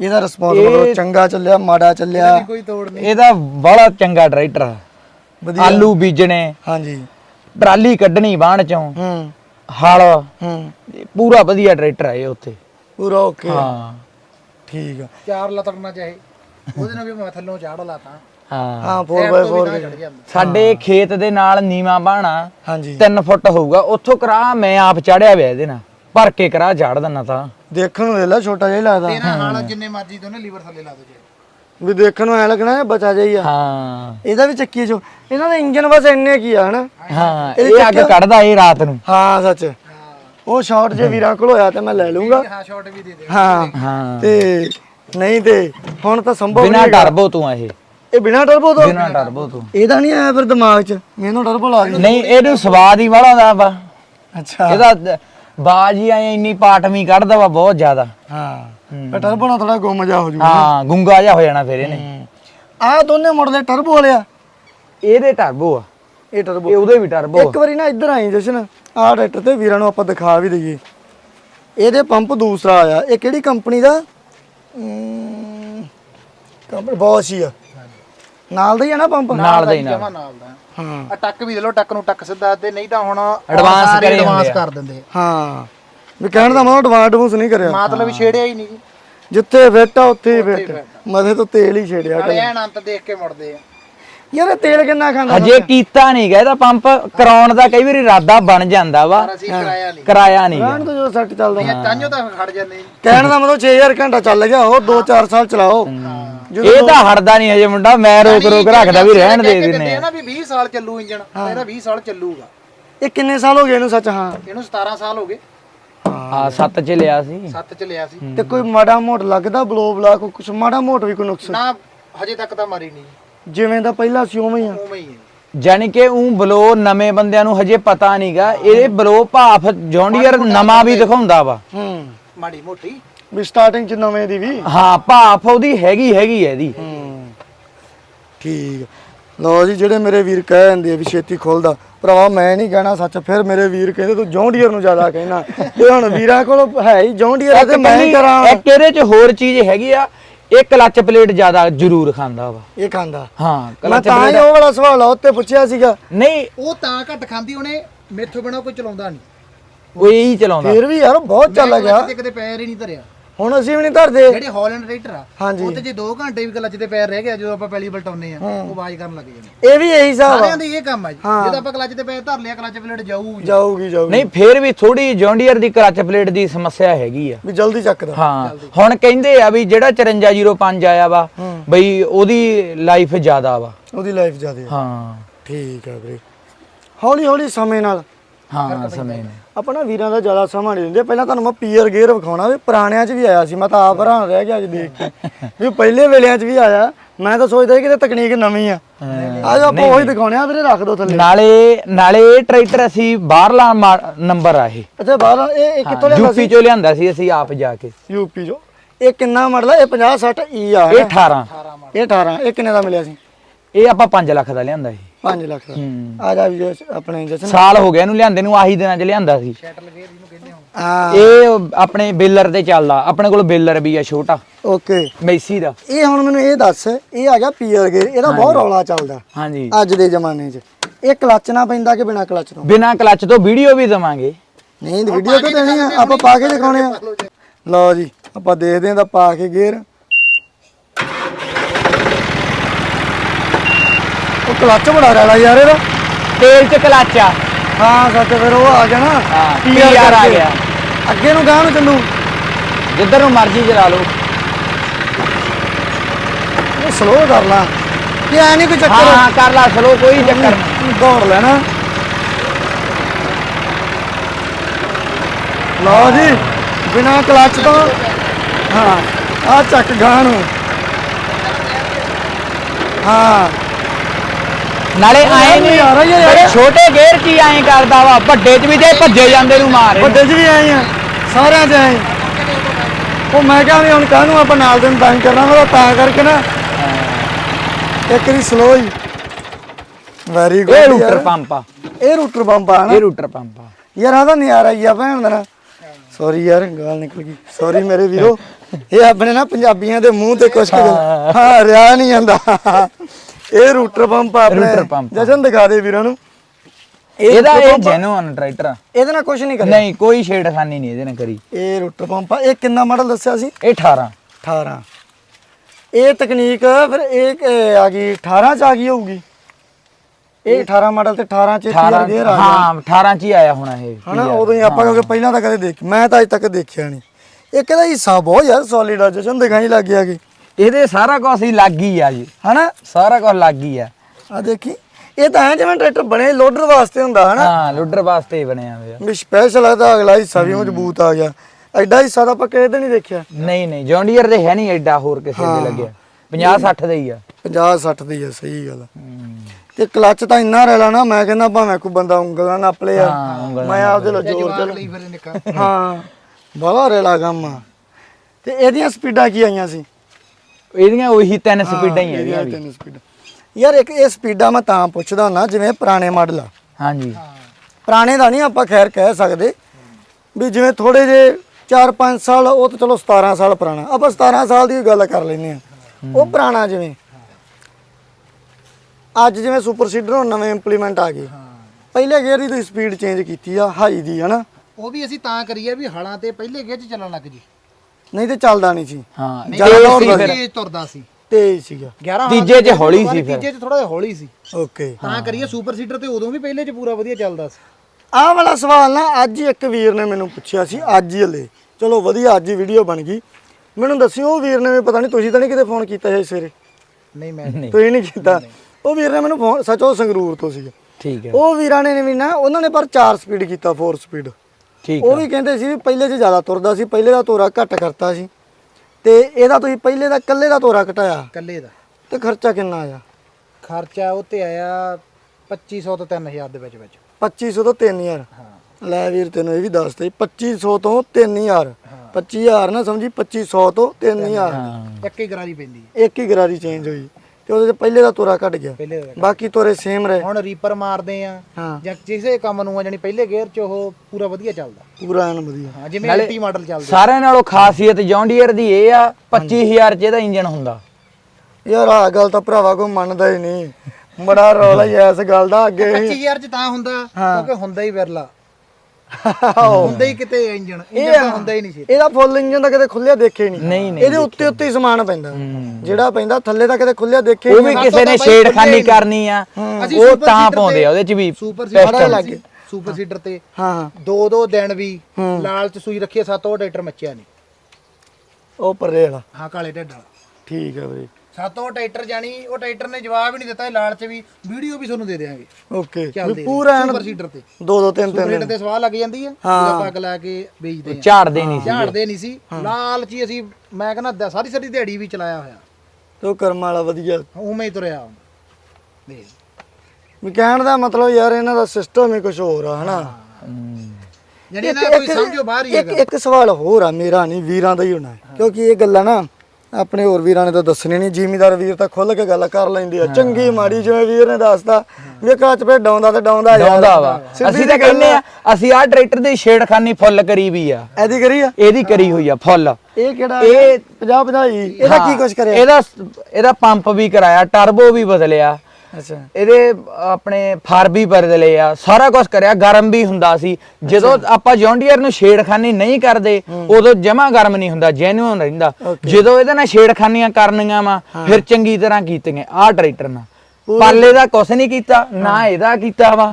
ਫਿਰ ਇਹਦਾ ਰਿਸਪੌਂਸ ਮਤਲਬ ਚੰਗਾ ਚੱਲਿਆ ਮਾੜਾ ਚੱਲਿਆ? ਕੋਈ ਤੋੜ ਨਹੀਂ। ਇਹਦਾ ਬੜਾ ਚੰਗਾ ਵਧੀਆ। ਆਲੂ ਬੀਜਣੇ ਹਾਂਜੀ। ਟਰਾਲੀ ਕੱਢਣੀ ਬਾਣ ਚੋਂ। ਹੂੰ। ਹਲ। ਹੂੰ। ਪੂਰਾ ਵਧੀਆ ਟਰੈਕਟਰ ਆ ਇਹ ਉੱਥੇ। ਪੂਰਾ ਓਕੇ ਹਾਂ। ਠੀਕ ਆ। ਚਾਰ ਲਤੜਨਾ ਚਾਹੇ। ਉਹਦੇ ਨਾਲ ਵੀ ਮੈਂ ਥੱਲੋਂ ਚਾੜ ਲਾਤਾ। ਹਾਂ। ਹਾਂ 4x4 ਚੜ ਜਾਂਦਾ ਸਾਡੇ ਖੇਤ ਦੇ ਨਾਲ ਨੀਵਾ ਬਾਣਾ ਹਾਂਜੀ। 3 ਫੁੱਟ ਹੋਊਗਾ। ਉੱਥੋਂ ਕਰਾ ਮੈਂ ਆਪ ਚੜਿਆ ਵਿਆ ਇਹਦੇ ਨਾਲ। ਭਰ ਕੇ ਕਰਾ ਝਾੜ ਦਿੰਨਾ ਤਾਂ। ਦੇਖਣ ਨੂੰ ਵੇਲਾ ਛੋਟਾ ਜਿਹਾ ਹੀ ਲੱਗਦਾ। ਤੇ ਨਾ ਹਾਲ ਜਿੰਨੇ ਮਰਜ਼ੀ ਦੋਨੇ ਲੀਵਰ ਥੱਲੇ ਲਾ ਦੋ ਜੇ। ਵੀ ਦੇਖਣ ਨੂੰ ਐ ਲੱਗਣਾ ਇਹ ਬਚਾ ਜਾਈ ਆ। ਹਾਂ। ਇਹਦਾ ਵੀ ਚੱਕੀ ਜੋ। ਇਹਨਾਂ ਦਾ ਇੰਜਨ ਬਸ ਇੰਨੇ ਕੀ ਆ ਹਨਾ? ਹਾਂ ਇਹ ਅੱਗ ਕੱਢਦਾ ਇਹ ਰਾਤ ਨੂੰ। ਹਾਂ ਸੱਚ। ਉਹ ਸ਼ਾਟ ਜੇ ਵੀਰਾਂ ਕੋਲ ਹੋਇਆ ਤੇ ਮੈਂ ਲੈ ਲੂੰਗਾ ਹਾਂ ਸ਼ਾਰਟ ਵੀ ਦੇ ਦੇ ਹਾਂ। ਹਾਂ। ਤੇ ਨਹੀਂ ਤੇ ਹੁਣ ਤਾਂ ਸੰਭਵ ਬਿਨਾ ਨਹੀਂ ਟਰਬੋ ਤੋਂ ਆ ਇਹ। ਇਹ ਬਿਨਾ ਟਰਬੋ ਤੋਂ? ਬਿਨਾ ਟਰਬੋ ਤੋਂ। ਇਹਦਾ ਨਹੀਂ ਆਇਆ ਫਿਰ ਦਿਮਾਗ 'ਚ? ਮੈਨੂੰ ਟਰਬੋ ਲਾ ਗਈ ਨਹੀਂ ਇਹਨੂੰ ਸਵਾਦ ਹੀ ਵਾਲਾ ਦਾ ਵਾ। ਅੱਛਾ। ਇਹਦਾ ਬਾਜ ਐ ਇੰਨੀ ਪਾਟਵੀਂ ਕੱਢਦਾ ਵਾ ਬਹੁਤ ਜ਼ਿਆਦਾ। ਹਾਂ। ਪਰ ਟਰਬੋ ਨਾਲ ਥੋੜਾ ਗੁੰਮ ਜਾ ਹੋ ਜੂਗਾ। ਹਾਂ ਗੁੰਗਾ ਜਿਹਾ ਹੋ ਜਾਣਾ ਫਿਰ ਇਹਨੇ। ਆਹ ਦੋਨੇ ਮਾਡਲ ਟਰਬੋ ਵਾਲੇ ਆ। ਇਹਦੇ ਟਰਬੋ ਆ। ਇਹ ਟਰਬੋ ਇਹ ਉਹਦੇ ਵੀ ਟਰਬੋ ਇੱਕ ਵਾਰੀ ਨਾ ਇੱਧਰ ਆਈ ਜਸ਼ਨ। ਆਹ ਟਰੈਕਟਰ ਤੇ ਵੀਰਾਂ ਨੂੰ ਆਪਾਂ ਦਿਖਾ ਵੀ ਦਈਏ। ਇਹਦੇ ਪੰਪ ਦੂਸਰਾ ਆਇਆ। ਇਹ ਕਿਹੜੀ ਕੰਪਨੀ ਦਾ? ਕੰਪਨੀ ਬੌਸ ਹੀ ਆ। ਨਾਲ ਦਾ ਹੀ ਆ ਨਾ ਪੰਪ? ਨਾਲ ਦਾ ਹੀ ਨਾਲ। ਦਾ। ਹਾਂ। ਆ ਟੱਕ ਵੀ ਦੇ ਲੋ ਟੱਕ ਨੂੰ ਟੱਕ ਸਿੱਧਾ ਤੇ ਨਹੀਂ ਤਾਂ ਹੁਣ ਸਾਰੇ ਕਰੇ ਆ। ਕਰ ਦਿੰਦੇ। ਹਾਂ। ਵੀ ਕਹਿਣ ਦਾ ਮਤਲਬ ਐਡਵਾਂਸ ਨਹੀਂ ਕਰਿਆ। ਮਤਲਬ ਵੀ ਛੇੜਿਆ ਹੀ ਨਹੀਂ। ਜਿੱਥੇ ਫਿੱਟ ਆ ਉੱਥੇ ਹੀ ਫਿੱਟ। ਮਥੇ ਤੋਂ ਤੇਲ ਹੀ ਛੇੜਿਆ ਨਾਲੇ ਐਨ ਅੰਤ ਦੇਖ ਕੇ ਮੁੜਦੇ ਆ। ਯਾਰ ਇਹ ਤੇਲ ਕਿੰਨਾ ਖਾਂਦਾ ਹਜੇ ਕੀਤਾ ਨਹੀਂ ਗਾ ਇਹਦਾ ਪੰਪ ਕਰਾਉਣ ਦਾ ਕਈ ਵਾਰੀ ਇਰਾਦਾ ਬਣ ਜਾਂਦਾ ਵਾ। ਪਰ ਅਸੀਂ ਕਰਾਇਆ ਨਹੀਂ ਕਰਾਇਆ ਨਹੀਂ ਤੋਂ ਜਦੋਂ ਸੈੱਟ ਚੱਲਦਾ। ਤਾਂਿਓ ਤਾਂ ਖੜ ਜਾਂਦੇ। ਕਹਿਣ ਦਾ ਮਤਲਬ 6000 ਘੰਟਾ ਚੱਲ ਗਿਆ ਉਹ 2-4 ਸਾਲ ਚਲਾਓ। ਇਹ ਤਾਂ ਹਟਦਾ ਨਹੀਂ ਹਜੇ ਮੁੰਡਾ ਮੈਂ ਰੋਕ ਰੋਕ ਰੱਖਦਾ ਵੀ ਰਹਿਣ ਦੇ ਦਿੰਨੇ ਆ। ਆ ਨਾ ਵੀ 20 ਸਾਲ ਚੱਲੂ ਇੰਜਣ ਇਹਦਾ 20 ਸਾਲ ਚੱਲੂਗਾ। ਇਹ ਕਿੰਨੇ ਸਾਲ ਹੋ ਗਏ ਇਹਨੂੰ ਸੱਚ ਹਾਂ? ਇਹਨੂੰ 17 ਸਾਲ ਹੋ ਗਏ। ਹਾਂ ਸੱਤ ਚ ਲਿਆ ਸੀ। 7 ਚ ਲਿਆ ਸੀ। ਤੇ ਕੋਈ ਮਾੜਾ ਮੋਟ ਲੱਗਦਾ ਬਲੋ ਬਲਾ ਕੋਈ ਕੁਛ ਮਾੜਾ ਮੋਟ ਵੀ ਕੋਈ ਨੁਕਸ? ਨਾ ਹਜੇ ਤੱਕ ਤਾਂ ਮਰੀ ਨਹੀਂ ਜਿਵੇਂ ਦਾ ਪਹਿਲਾਂ ਸੀ ਉਵੇਂ ਹੀ ਆ। ਉਵੇਂ ਹੀ ਹੈ ਜਾਨੀ ਕਿ ਉਹ ਬਲੋ ਨਵੇਂ ਬੰਦਿਆਂ ਨੂੰ ਹਜੇ ਪਤਾ ਨਹੀਂਗਾ ਇਹ ਬਲੋ ਭਾਫ ਜੌਂਡੀਅਰ ਨਵਾਂ ਵੀ ਦਿਖਾਉਂਦਾ ਵਾ। ਹੂੰ। ਮਾੜੀ ਮੋਟੀ। ਵੀ ਸਟਾਰਟਿੰਗ ਚ ਨਵੇਂ ਦੀ ਵੀ। ਹਾਂ ਭਾਫ ਉਹਦੀ ਹੈਗੀ ਹੈਗੀ ਹੈ ਇਹਦੀ। ਹੂੰ। ਠੀਕ ਲਓ ਜੀ ਜਿਹੜੇ ਮੇਰੇ ਵੀਰ ਕਹਿ ਜਾਂਦੇ ਆ ਵੀ ਛੇਤੀ ਖੁੱਲਦਾ ਭਰਾਵਾ ਮੈਂ ਨਹੀਂ ਕਹਿਣਾ ਸੱਚ ਫਿਰ ਮੇਰੇ ਵੀਰ ਕਹਿੰਦੇ ਤੂੰ ਜੌਂਡੀਅਰ ਨੂੰ ਜ਼ਿਆਦਾ ਕਹਿਣਾ। ਤੇ ਹੁਣ ਵੀਰਾਂ ਕੋਲ ਹੈ ਹੀ ਜੌਂਡੀਅਰ ਤੇ ਮੈਂ ਕਰਾਂ। ਇੱਕ ਇਹਦੇ ਚ ਹੋਰ ਚੀਜ਼ ਹੈਗੀ ਆ ਇਹ ਕਲਚ ਪਲੇਟ ਜ਼ਿਆਦਾ ਜ਼ਰੂਰ ਖਾਂਦਾ ਵਾ। ਇਹ ਖਾਂਦਾ। ਹਾਂ ਮੈਂ ਕਲਚ ਤਾਂ ਹੀ ਉਹ ਵਾਲਾ ਸਵਾਲ ਆ ਉੱਤੇ ਪੁੱਛਿਆ ਸੀਗਾ। ਨਹੀਂ। ਉਹ ਤਾਂ ਘੱਟ ਖਾਂਦੀ ਉਹਨੇ ਮੇਥੋਂ ਬਿਨਾ ਕੋਈ ਚਲਾਉਂਦਾ ਨਹੀਂ। ਉਹ ਹੀ ਚਲਾਉਂਦਾ। ਫਿਰ ਵੀ ਯਾਰ ਬਹੁਤ ਚੱਲ ਗਿਆ। ਤੇ ਕਿਤੇ ਪੈਰ ਹੀ ਨਹੀਂ ਧਰਿਆ। ਹੁਣ ਅਸੀਂ ਵੀ ਨਹੀਂ ਧਰਦੇ। ਜਿਹੜੇ ਹਾਲੈਂਡ ਰਾਈਟਰ ਆ ਹਾਂਜੀ। ਉਹ ਤੇ ਜੇ 2 ਘੰਟੇ ਵੀ ਕਲੱਚ ਤੇ ਪੈਰ ਰਹਿ ਗਿਆ ਜਦੋਂ ਆਪਾਂ ਪਹਿਲੀ ਬਲਟਾਉਨੇ ਆ ਉਹ ਆਵਾਜ਼ ਕਰਨ ਲੱਗ ਜਾਂਦੇ ਇਹ ਵੀ ਇਹੀ ਹਿਸਾਬ ਆ। ਸਾਰਿਆਂ ਦੇ ਇਹ ਕੰਮ ਆ ਜੀ। ਜਦੋਂ ਆਪਾਂ ਕਲੱਚ ਤੇ ਪੈਰ ਧਰ ਲਿਆ ਕਲੱਚ ਪਲੇਟ ਜਾਊ ਜਾਊਗੀ ਜਾਊਗੀ। ਨਹੀਂ ਫੇਰ ਵੀ ਥੋੜੀ ਜੌਂਡੀਅਰ ਦੀ ਕਲਚ ਪਲੇਟ ਦੀ ਸਮੱਸਿਆ ਹੈਗੀ ਆ। ਵੀ ਜਲਦੀ ਚੱਕਦਾ। ਹਾਂ ਹੁਣ ਕਹਿੰਦੇ ਆ ਵੀ ਜਿਹੜਾ 5405 ਆਇਆ ਵਾ ਬਈ ਉਹਦੀ ਲਾਈਫ ਜ਼ਿਆਦਾ ਵਾ। ਉਹਦੀ ਲਾਈਫ ਜ਼ਿਆਦੇ ਆ। ਹਾਂ। ਠੀਕ ਆ ਵੀਰੇ। ਹੌਲੀ ਹੌਲੀ ਸਮੇਂ ਨਾਲ ਹਾਂ ਸਮੇਂ ਨੇ ਆਪਣਾ ਵੀਰਾਂ ਦਾ ਜ਼ਿਆਦਾ ਸਮਾਂ ਨਹੀਂ ਦਿੰਦੇ। ਪਹਿਲਾਂ ਤੁਹਾਨੂੰ ਮੈਂ ਪੀਅਰ ਗੇਅਰ ਵਿਖਾਉਣਾ ਵੀ ਪੁਰਾਣਿਆਂ 'ਚ ਵੀ ਆਇਆ ਸੀ। ਮੈਂ ਤਾਂ ਆਪ ਹੈਰਾਨ ਰਹਿ ਗਿਆ ਅੱਜ ਦੇਖ ਕੇ। ਵੀ ਪਹਿਲੇ ਵੇਲਿਆਂ 'ਚ ਵੀ ਆਇਆ। ਮੈਂ ਤਾਂ ਸੋਚਦਾ ਸੀ ਕਿ ਤਕਨੀਕ ਨਵੀਂ ਆ। ਆਜੋ ਆਪਾਂ ਉਹੀ ਦਿਖਾਉਣੇ ਆ ਵੀਰੇ ਰੱਖ ਦੋ ਥੱਲੇ। ਨਾਲੇ ਨਾਲੇ ਇਹ ਟਰੈਕਟਰ ਅਸੀਂ ਬਾਹਰਲਾ ਨੰਬਰ ਆ ਇਹ। ਅੱਛਾ ਬਾਹਰ ਇਹ ਇਹ ਕਿੱਥੋਂ ਲਿਆਂਦਾ ਯੂਪੀ ਚੋਂ ਲਿਆਂਦਾ ਸੀ ਅਸੀਂ ਆਪ ਜਾ ਕੇ। ਯੂਪੀ ਚੋਂ। ਇਹ ਕਿੰਨਾ ਮਾਡਲ ਆ? ਇਹ 50 60 ਈ ਆ ਇਹ ਹਨਾ? 18 ਇਹ 18 ਇਹ ਕਿੰਨੇ ਦਾ ਮਿਲਿਆ ਸੀ? ਇਹ ਆਪਾਂ 5 ਲੱਖ ਦਾ ਲਿਆਂਦਾ ਸੀ। 5 ਲੱਖ ਦਾ। ਹੂੰ। ਆ ਜਾ ਵੀ ਜਸ- ਆਪਣੇ ਜਸਨ ਸਾਲ ਹੋ ਗਿਆ ਇਹਨੂੰ ਲਿਆਂਦੇ ਨੂੰ ਆਹੀ ਦਿਨਾਂ 'ਚ ਲਿਆਂਦਾ ਸੀ। ਹਾਂ। ਇਹ ਆਪਣੇ ਬੇਲਰ ਤੇ ਚੱਲਦਾ। ਆਪਣੇ ਕੋਲ ਬੇਲਰ ਵੀ ਆ ਛੋਟਾ। ਓਕੇ। ਮੈਸੀ ਦਾ। ਇਹ ਹੁਣ ਮੈਨੂੰ ਇਹ ਦੱਸ ਇਹ ਆ ਗਿਆ ਪੀਅਰ ਗੇਅਰ। ਇਹਦਾ ਬਹੁਤ ਰੌਲਾ ਚੱਲਦਾ। ਹਾਂਜੀ। ਅੱਜ ਦੇ ਜ਼ਮਾਨੇ 'ਚ। ਇਹ ਕਲੱਚ ਨਾ ਪੈਂਦਾ ਕਿ ਬਿਨਾ ਕਲੱਚ ਤੋਂ? ਬਿਨਾ ਕਲਚ ਤੋਂ ਵੀਡੀਓ ਵੀ ਦਵਾਂਗੇ। ਨਹੀਂ ਵੀਡੀਓ ਤਾਂ ਦੇਣੀ ਆ। ਆਪਾਂ ਪਾ ਕੇ ਦਿਖਾਉਣੇ ਆ। ਲਓ ਜੀ ਆਪਾਂ ਦੇਖਦੇ ਆਂ ਤਾਂ ਪਾ ਕੇ ਗੇਅਰ। ਕਲੱਚ ਬੜਾ ਰੈਲਾ ਯਾਰ ਇਹਦਾ। ਤੇਲ 'ਚ ਕਲਚ ਆ। ਹਾਂ ਸੱਚ ਫਿਰ ਉਹ ਆ ਗਿਆ ਨਾ ਹਾਂ, PR ਆ ਕਰਕੇ। ਗਿਆ। ਅੱਗੇ ਨੂੰ ਗਾਂ ਨੂੰ ਚੱਲੂ। ਜਿੱਧਰ ਨੂੰ ਮਰਜ਼ੀ ਚਲਾ ਲਓ। ਇਹ ਸਲੋ ਕਰ ਲਾ। ਇਹ ਐ ਨਹੀਂ ਕੋਈ ਹਾਂ ਚੱਕਰ। ਹਾਂ ਕਰ ਲਾ ਚਲੋ ਕੋਈ ਚੱਕਰ ਨਹੀਂ ਦੌੜ ਲੈਣਾ ਲਓ ਜੀ ਬਿਨਾ ਕਲੱਚ ਤੋਂ। ਹਾਂ ਆ ਚੱਕ ਗਾਂ ਨੂੰ। ਹਾਂ। ਨਾਲੇ ਆਏ ਨਹੀਂ ਆ ਰਹੀ ਯਾਰ। ਛੋਟੇ 'ਚ ਹੀ ਐਂ ਕਰਦਾ ਵਾ? ਵੱਡੇ 'ਚ ਵੀ ਜੇ ਭੱਜੇ ਜਾਂਦੇ ਨੂੰ ਮਾਰ। ਵੱਡੇ 'ਚ ਵੀ ਆਏ ਆ ਸਾਰਿਆਂ 'ਚ ਆਏ। ਉਹ ਮੈਂ ਕਿਹਾ ਵੀ ਹੁਣ ਕਾਹਨੂੰ ਆਪਾਂ ਨਾਲ ਦੇ ਨੂੰ ਤੰਗ ਕਰਨਾ ਮੈਂ ਤਾਂ ਕਰਕੇ ਨਾ। ਇੱਕ ਵਾਰੀ ਸਲੋ ਹੀ। ਵੈਰੀ ਇਹ ਗੁੱਡ ਰੂਟਰ ਪੰਪ ਆ। ਇਹ ਰੂਟਰ ਬੰਬ ਆ ਨਾ। ਇਹ ਰੂਟਰ ਪੰਪ ਆ। ਯਾਰ ਆਦਾ ਨਜ਼ਾਰਾ ਹੀ ਆ ਭੈਣ ਦਾ ਨਾ। ਸੌਰੀ ਯਾਰ ਗਾਲ ਨਿਕਲ ਗਈ। ਸੌਰੀ ਮੇਰੇ ਵੀਰੋ। ਇਹ ਆਪਣੇ ਨਾ ਪੰਜਾਬੀਆਂ ਦੇ ਮੂੰਹ ਤੇ ਕੁਛ ਕੁ ਹਾਂ। ਰਿਆ ਨਹੀਂ ਜਾਂਦਾ। ਇਹ ਰੂਟਰ ਪੰਪ ਆ ਆਪਣੇ। ਪੰਪ ਜਸ਼ਨ ਦਿਖਾ ਦੇ ਵੀਰਾਂ ਨੂੰ। ਇਹ ਇਹਦਾ ਇਹ। ਜੈਨੂਅਨ ਟਰੈਕਟਰ ਆ। ਇਹਦੇ ਨਾਲ ਕੁਛ ਨਹੀਂ ਕਰਿਆ। ਨਹੀਂ ਕੋਈ ਛੇੜਖਾਨੀ ਨਹੀਂ ਇਹਦੇ ਨਾਲ ਕਰੀ। ਇਹ ਰੂਟਰ ਪੰਪ ਆ। ਇਹ ਕਿੰਨਾ ਮਾਡਲ ਦੱਸਿਆ ਸੀ? ਇਹ 18 18 ਇਹ ਤਕਨੀਕ ਫਿਰ ਇਹ ਕ- ਆ ਗਈ 18 ਚ ਆ ਗਈ ਹੋਊਗੀ। ਇਹ 18 ਮਾਡਲ ਤੇ 18 ਚ 18 ਗੇਅਰ ਆ ਗਿਆ। ਹਾਂ 18 ਚ ਹੀ ਆਇਆ ਹੋਣਾ ਇਹ। ਹਨਾ ਉਦੋਂ ਹੀ ਆਪਾਂ ਕਿਉਂਕਿ ਪਹਿਲਾਂ ਤਾਂ ਕਦੇ ਦੇਖ ਮੈਂ ਤਾਂ ਅਜੇ ਤੱਕ ਦੇਖਿਆ ਨਹੀਂ। ਇਹ ਕਿਹਦਾ ਹਿੱਸਾ ਬਹੁਤ ਯਾਰ ਸੋਲਿਡ ਆ ਜਸ਼ਨ ਦਿਖਾਈ ਲੱਗ ਗਿਆ ਕਿ। ਇਹਦੇ ਸਾਰਾ ਕੁਝ ਹੀ ਲੱਗ ਹੀ ਆ ਜੀ ਹਨਾ? ਸਾਰਾ ਕੁਝ ਲੱਗ ਹੀ ਆ। ਆ ਦੇਖੀ ਇਹ ਤਾਂ ਐ ਜਿਵੇਂ ਟਰੈਕਟਰ ਬਣੇ ਲੋਡਰ ਵਾਸਤੇ ਹੁੰਦਾ ਹਨਾ? ਹਾਂ ਲੁੱਡਰ ਵਾਸਤੇ ਹੀ ਬਣਿਆ ਹੋਇਆ। ਵੀ ਸਪੈਸ਼ਲ ਆ ਤਾਂ ਅਗਲਾ ਹਿੱਸਾ ਵੀ ਮਜ਼ਬੂਤ ਆ ਗਿਆ। ਐਡਾ ਹਿੱਸਾ ਤਾਂ ਆਪਾਂ ਕਿਸੇ ਨਹੀਂ ਦੇਖਿਆ। ਨਹੀਂ ਨਹੀਂ ਜੌਂਡੀਅਰ ਦੇ ਹੈ ਨਹੀਂ ਐਡਾ ਹੋਰ ਕਿਸੇ ਦੇ ਲੱਗਿਆ। 50 60 ਦੇ ਹੀ ਆ। 50 60 ਦੀ ਆ ਸਹੀ ਗੱਲ ਆ। ਤੇ ਕਲੱਚ ਤਾਂ ਇੰਨਾ ਰੈਲਾ ਨਾ ਮੈਂ ਕਹਿੰਦਾ ਭਾਵੇਂ ਕੋਈ ਬੰਦਾ ਉਂਗਲਾਂ ਨੱਪ ਹਾਂ, ਉਂਗਲਾਂ ਮੈਂ ਆਪਦੇ ਲੋ ਜ਼ੋਰ ਚੱਲ ਹਾਂ ਬੜਾ ਰੈਲਾ ਕੰਮ ਆ। ਤੇ ਇਹਦੀਆਂ ਸਪੀਡਾਂ ਕੀ ਆਈਆਂ ਸੀ? ਇਹਦੀਆਂ ਉਹੀ ਤਿੰਨ ਸਪੀਡਾਂ ਹੀ ਆ ਇਹਦੀਆਂ ਇਹਦੀਆਂ ਵੀ। ਤਿੰਨ ਸਪੀਡਾਂ। ਯਾਰ ਇੱਕ ਇਹ ਸਪੀਡਾਂ ਮੈਂ ਤਾਂ ਪੁੱਛਦਾ ਹੁੰਦਾ ਜਿਵੇਂ ਪੁਰਾਣੇ ਮਾਡਲ ਆ। ਹਾਂਜੀ। ਪੁਰਾਣੇ ਦਾ ਨਹੀਂ ਆਪਾਂ ਖੈਰ ਕਹਿ ਸਕਦੇ ਵੀ ਜਿਵੇਂ ਥੋੜੇ ਜੇ 4-5 ਸਾਲ ਉਹ ਤਾਂ ਚਲੋ 17 ਸਾਲ ਪੁਰਾਣਾ। ਆਪਾਂ 17 ਸਾਲ ਦੀ ਗੱਲ ਕਰ ਲੈਨੇ ਆ ਉਹ ਪੁਰਾਣਾ ਜਿਵੇਂ। ਅੱਜ ਜਿਵੇਂ ਸੁਪਰ ਸੀਡਰ ਹੁਣ ਨਵੇਂ ਇੰਪਲੀਮੈਂਟ ਆ ਗਏ। ਪਹਿਲੇ ਗੇਅਰ ਦੀ ਤੁਸੀਂ ਸਪੀਡ ਚੇਂਜ ਕੀਤੀ ਆ ਹਾਈ ਦੀ ਹਨਾ? ਉਹ ਵੀ ਅਸੀਂ ਤਾਂ ਕਰੀਏ ਵੀ ਹਲਾਂ ਤੇ ਪਹਿਲੇ ਗੇਅਰ 'ਚ ਚੱਲਣ ਲੱਗ ਜੀ ਨਹੀਂ ਤੇ ਚੱਲਦਾ ਨਹੀਂ ਸੀ। ਹਾਂ ਜ਼ਿਆਦਾ ਇਹ ਦੌੜਦਾ ਸੀ ਸੀ। ਫਿਰ। ਇਹ ਤੁਰਦਾ ਸੀ। ਤੇਜ਼ ਸੀਗਾ। 11 ਤੀਜੇ 'ਚ ਹੌਲੀ ਸੀ ਫਿਰ। ਤੀਜੇ 'ਚ ਥੋੜਾ ਜਿਹਾ ਹੌਲੀ ਸੀ। ਓਕੇ ਤਾਂ ਕਰੀਏ ਸੁਪਰ ਸੀਡਰ ਤੇ ਉਦੋਂ ਵੀ ਪਹਿਲੇ 'ਚ ਪੂਰਾ ਵਧੀਆ ਚੱਲਦਾ ਸੀ। ਆਹ ਵਾਲਾ ਸਵਾਲ ਨਾ ਅੱਜ ਹੀ ਇੱਕ ਵੀਰ ਨੇ ਮੈਨੂੰ ਪੁੱਛਿਆ ਸੀ ਅੱਜ ਹੀ ਹਲੇ। ਚਲੋ ਵਧੀਆ ਅੱਜ ਹੀ ਵੀਡੀਓ ਬਣ ਗਈ। ਮੈਨੂੰ ਦੱਸਿਓ ਉਹ ਵੀਰ ਨੇ ਪਤਾ ਨਹੀਂ ਤੁਸੀਂ ਤਾਂ ਨਹੀਂ ਕਿਤੇ ਫੋਨ ਕੀਤਾ ਸੀ ਸਵੇਰੇ ਨਹੀਂ ਮੈਂ ਨਹੀਂ। ਤੁਸੀਂ ਨਹੀਂ ਕੀਤਾ? ਉਹ ਵੀਰ ਨੇ ਮੈਨੂੰ ਫੋਨ ਸੱਚ ਉਹ ਸੰਗਰੂਰ ਤੋਂ ਸੀਗਾ। ਠੀਕ ਹੈ। ਉਹ ਵੀਰਾਂ ਨੇ ਵੀ ਨਾ ਉਹਨਾਂ ਨੇ ਪਰ 4 ਸਪੀਡ ਕੀਤਾ 4 ਸਪੀਡ ਠੀਕ ਉਹ ਵੀ ਕਹਿੰਦੇ ਸੀ ਵੀ ਪਹਿਲੇ 'ਚ ਜ਼ਿਆਦਾ ਤੁਰਦਾ ਸੀ ਪਹਿਲੇ ਦਾ ਤੋਰਾ ਘੱਟ ਕਰਤਾ ਸੀ। ਤੇ ਇਹਦਾ ਤੁਸੀਂ ਪਹਿਲੇ ਦਾ ਇਕੱਲੇ ਦਾ ਤੋਰਾ ਘਟਾਇਆ? ਇਕੱਲੇ ਦਾ। ਤੇ ਖਰਚਾ ਕਿੰਨਾ ਆਇਆ? ਖਰਚਾ ਉਹ ਤੇ ਆਇਆ 2500 ਤੋਂ 3000 ਦੇ ਵਿੱਚ ਵਿੱਚ। 2500 ਤੋਂ 3000 ਹਾਂ। ਲੈ ਵੀਰ ਤੈਨੂੰ ਇਹ ਵੀ ਦੱਸ ਤਾ ਜੀ 2500 ਤੋਂ 3000 25000 ਨਾ ਸਮਝੀ 2500 ਤੋਂ 3000 ਹਾਂ ਇੱਕ ਹੀ ਗਰਾਰੀ ਪੈਂਦੀ ਹੈ। ਇੱਕ ਹੀ ਗਰਾਰੀ ਚੇਂਜ ਹੋਈ। ਕਿ ਉਹਦੇ 'ਚ ਪਹਿਲੇ ਦਾ ਤੁਰਾ ਘਟ ਗਿਆ। ਪਹਿਲੇ ਦਾ ਬਾਕੀ ਤੁਰੇ ਸੇਮ ਰਹੇ। ਹੁਣ ਰੀਪਰ ਮਾਰਦੇ ਆ। ਹਾਂ। ਜਾਂ ਕਿਸੇ ਕੰਮ ਨੂੰ ਆ ਜਾਨੀ ਪਹਿਲੇ ਗੇਅਰ 'ਚ ਉਹ ਪੂਰਾ ਵਧੀਆ ਚੱਲਦਾ। ਪੂਰਾ ਐਨ ਵਧੀਆ। ਹਾਂ ਜਿਵੇਂ 80 ਮਾਡਲ ਚੱਲਦੇ ਸਾਰਿਆਂ ਨਾਲੋਂ ਖਾਸੀਅਤ ਜੌਂਡੀਅਰ ਦੀ ਇਹ ਆ 25000 ਚ ਇਹਦਾ ਇੰਜਨ ਹੁੰਦਾ। ਯਾਰ ਆ ਗੱਲ ਤਾਂ ਭਰਾਵਾ ਕੋ ਮੰਨਦਾ ਹੀ ਨਹੀਂ। ਬੜਾ ਰੌਲਾ ਹੀ ਐ ਇਸ ਗੱਲ ਦਾ ਅੱਗੇ 25000 'ਚ ਤਾਂ ਹੁੰਦਾ ਕਿਉਂਕਿ ਹੁੰਦਾ ਹੀ ਵਿਰਲਾ। ਹੁੰਦਾ ਹੀ ਕਿਤੇ ਇੰਜਨ ਇੰਜਨ ਤਾਂ ਹੁੰਦਾ ਹੀ ਨਹੀਂ ਸੀ। ਇਹਦਾ ਫੁੱਲ ਇੰਜਨ ਤਾਂ ਕਦੇ ਖੁੱਲਿਆ ਦੇਖੇ ਨਹੀਂ। ਨਹੀਂ ਨਹੀਂ ਇਹਦੇ ਉੱਤੇ ਉੱਤੇ ਹੀ ਸਮਾਨ ਪੈਂਦਾ। ਜਿਹੜਾ ਪੈਂਦਾ ਥੱਲੇ ਤਾਂ ਕਦੇ ਖੁੱਲਿਆ ਦੇਖੇ ਉਹ ਵੀ ਕਿਸੇ ਨੇ ਛੇੜਖਾਨੀ ਕਰਨੀ ਆ ਅਸੀਂ ਉਹ ਤਾਂ ਪਾਉਂਦੇ ਆ ਉਹਦੇ ਚ ਵੀ ਸੁਪਰ ਸੀਡਰ ਲੱਗ ਲੱਗੇ ਸੁਪਰ ਸੀਡਰ ਤੇ ਹਾਂ। ਹਾਂ ਦੋ ਦੋ ਦਿਨ ਵੀ ਲਾਲ ਚ ਸੂਈ ਰੱਖੀ ਸੱਤ ਉਹ ਟਰੈਕਟਰ ਮੱਚਿਆ ਨਹੀਂ ਉਹ ਪਰੇ ਵਾਲਾ। ਹਾਂ ਕਾਲੇ ਢੱਡ ਵਾਲਾ। ਠੀਕ ਹੈ ਬਈ ਸੱਤ ਟਰੈਕਟਰ ਜਾਣੀ ਉਹ ਟਰੈਕਟਰ ਨੇ ਜਵਾਬ ਹੀ ਨਹੀਂ ਦਿੱਤਾ ਇਹ ਲਾਲ ਚ ਵੀ ਵੀਡੀਓ ਵੀ ਤੁਹਾਨੂੰ ਦੇ ਦੇਵਾਂਗੇ ਓਕੇ ਚੱਲਦੇ ਪੂਰਾ ਐਨ ਸੁਪਰ ਸੀਡਰ ਤੇ। ਦੋ ਦੋ ਤਿੰਨ ਤਿੰਨ ਸੀਡਰ ਤੇ ਸਵਾਹ ਲੱਗ ਜਾਂਦੀ ਆ ਜਦੋਂ ਪੱਗ ਲਾ ਕੇ ਵੇਚਦੇ ਆ। ਝਾੜਦੇ ਨਹੀਂ ਸੀ ਝਾੜਦੇ ਨਹੀਂ ਸੀ। ਲਾਲ ਚ ਹੀ ਅਸੀਂ ਮੈਂ ਕਹਿੰਦਾ ਸਾਰੀ ਸਾਰੀ ਦਿਹਾੜੀ ਵੀ ਚਲਾਇਆ ਹੋਇਆ। ਤੇ ਕਰਮ ਵਾਲਾ ਵਧੀਆ। ਉਵੇਂ ਹੀ ਤੁਰਿਆ। ਦੇਖ। ਵੀ ਕਹਿਣ ਦਾ ਮਤਲਬ ਯਾਰ ਇਹਨਾਂ ਦਾ ਸਿਸਟਮ ਹੀ ਕੁਝ ਹੋਰ ਆ ਹਨਾ? ਜਾਨੀ ਨਾ ਕੋਈ ਸਮਝੋ ਬਾਹਰ ਹੀ ਇੱਕ ਇੱਕ ਸਵਾਲ ਹੋਰ ਆ ਮੇਰਾ ਨਹੀਂ ਵੀਰਾਂ ਦਾ ਹੀ ਹੋਣਾ। ਹੈ। ਕਿਉਂਕਿ ਇਹ ਗੱਲਾਂ ਨਾ ਆਪਣੇ ਹੋਰ ਵੀਰਾਂ ਨੇ ਤਾਂ ਦੱਸਣੀ ਨਹੀਂ ਜ਼ਿਮੀਦਾਰ ਵੀਰ ਤਾਂ ਖੁੱਲ ਕੇ ਗੱਲ ਕਰ ਲੈਂਦੇ ਆ। ਚੰਗੀ ਮਾੜੀ ਜਿਵੇਂ ਵੀਰ ਨੇ ਦੱਸਦਾ ਵੀ ਕਲਚ ਪੇ ਡਾਉਂਦਾ ਤੇ ਡਾਉਂਦਾ ਯਾਰ। ਡਾਉਂਦਾ ਵਾ। ਅਸੀਂ ਤਾਂ ਕਹਿੰਦੇ ਆ। ਅਸੀਂ ਆਹ ਟਰੈਕਟਰ ਦੀ ਛੇੜਖਾਨੀ ਫੁੱਲ ਕਰੀ ਵੀ ਆ। ਐਦੀ ਕਰੀ ਆ? ਇਹਦੀ ਕਰੀ ਹੋਈ ਆ ਫੁੱਲ। ਇਹ ਕਿਹੜਾ ਇਹ 50 50 ਇਹਦਾ ਕੀ ਕੁਝ ਕਰਿਆ? ਇਹਦਾ ਇਹਦਾ ਪੰਪ ਵੀ ਕਰਾਇਆ ਟਰਬੋ ਵੀ ਬਦਲਿਆ। ਅੱਛਾ। ਇਹਦੇ ਆਪਣੇ ਫਾਰ ਵੀ ਬਦਲੇ ਆ ਸਾਰਾ ਕੁਝ ਕਰਿਆ ਗਰਮ ਵੀ ਹੁੰਦਾ ਸੀ। ਜਦੋਂ ਆਪਾਂ ਜੌਂਡੀਅਰ ਨੂੰ ਛੇੜਖਾਨੀ ਨਹੀਂ ਕਰਦੇ ਉਦੋਂ ਜਮਾ ਗਰਮ ਨਹੀਂ ਹੁੰਦਾ ਜੈਨੂਇਨ ਰਹਿੰਦਾ। ਜਦੋਂ ਇਹਦੇ ਨਾਲ ਛੇੜਖਾਨੀਆਂ ਕਰਨੀਆਂ ਵਾ ਫਿਰ ਚੰਗੀ ਤਰ੍ਹਾਂ ਕੀਤੀਆਂ ਆਹ ਟਰੈਕਟਰ ਨਾਲ। ਪਾਲੇ ਦਾ ਕੁਛ ਨਹੀਂ ਕੀਤਾ ਨਾ ਇਹਦਾ ਕੀਤਾ ਵਾ।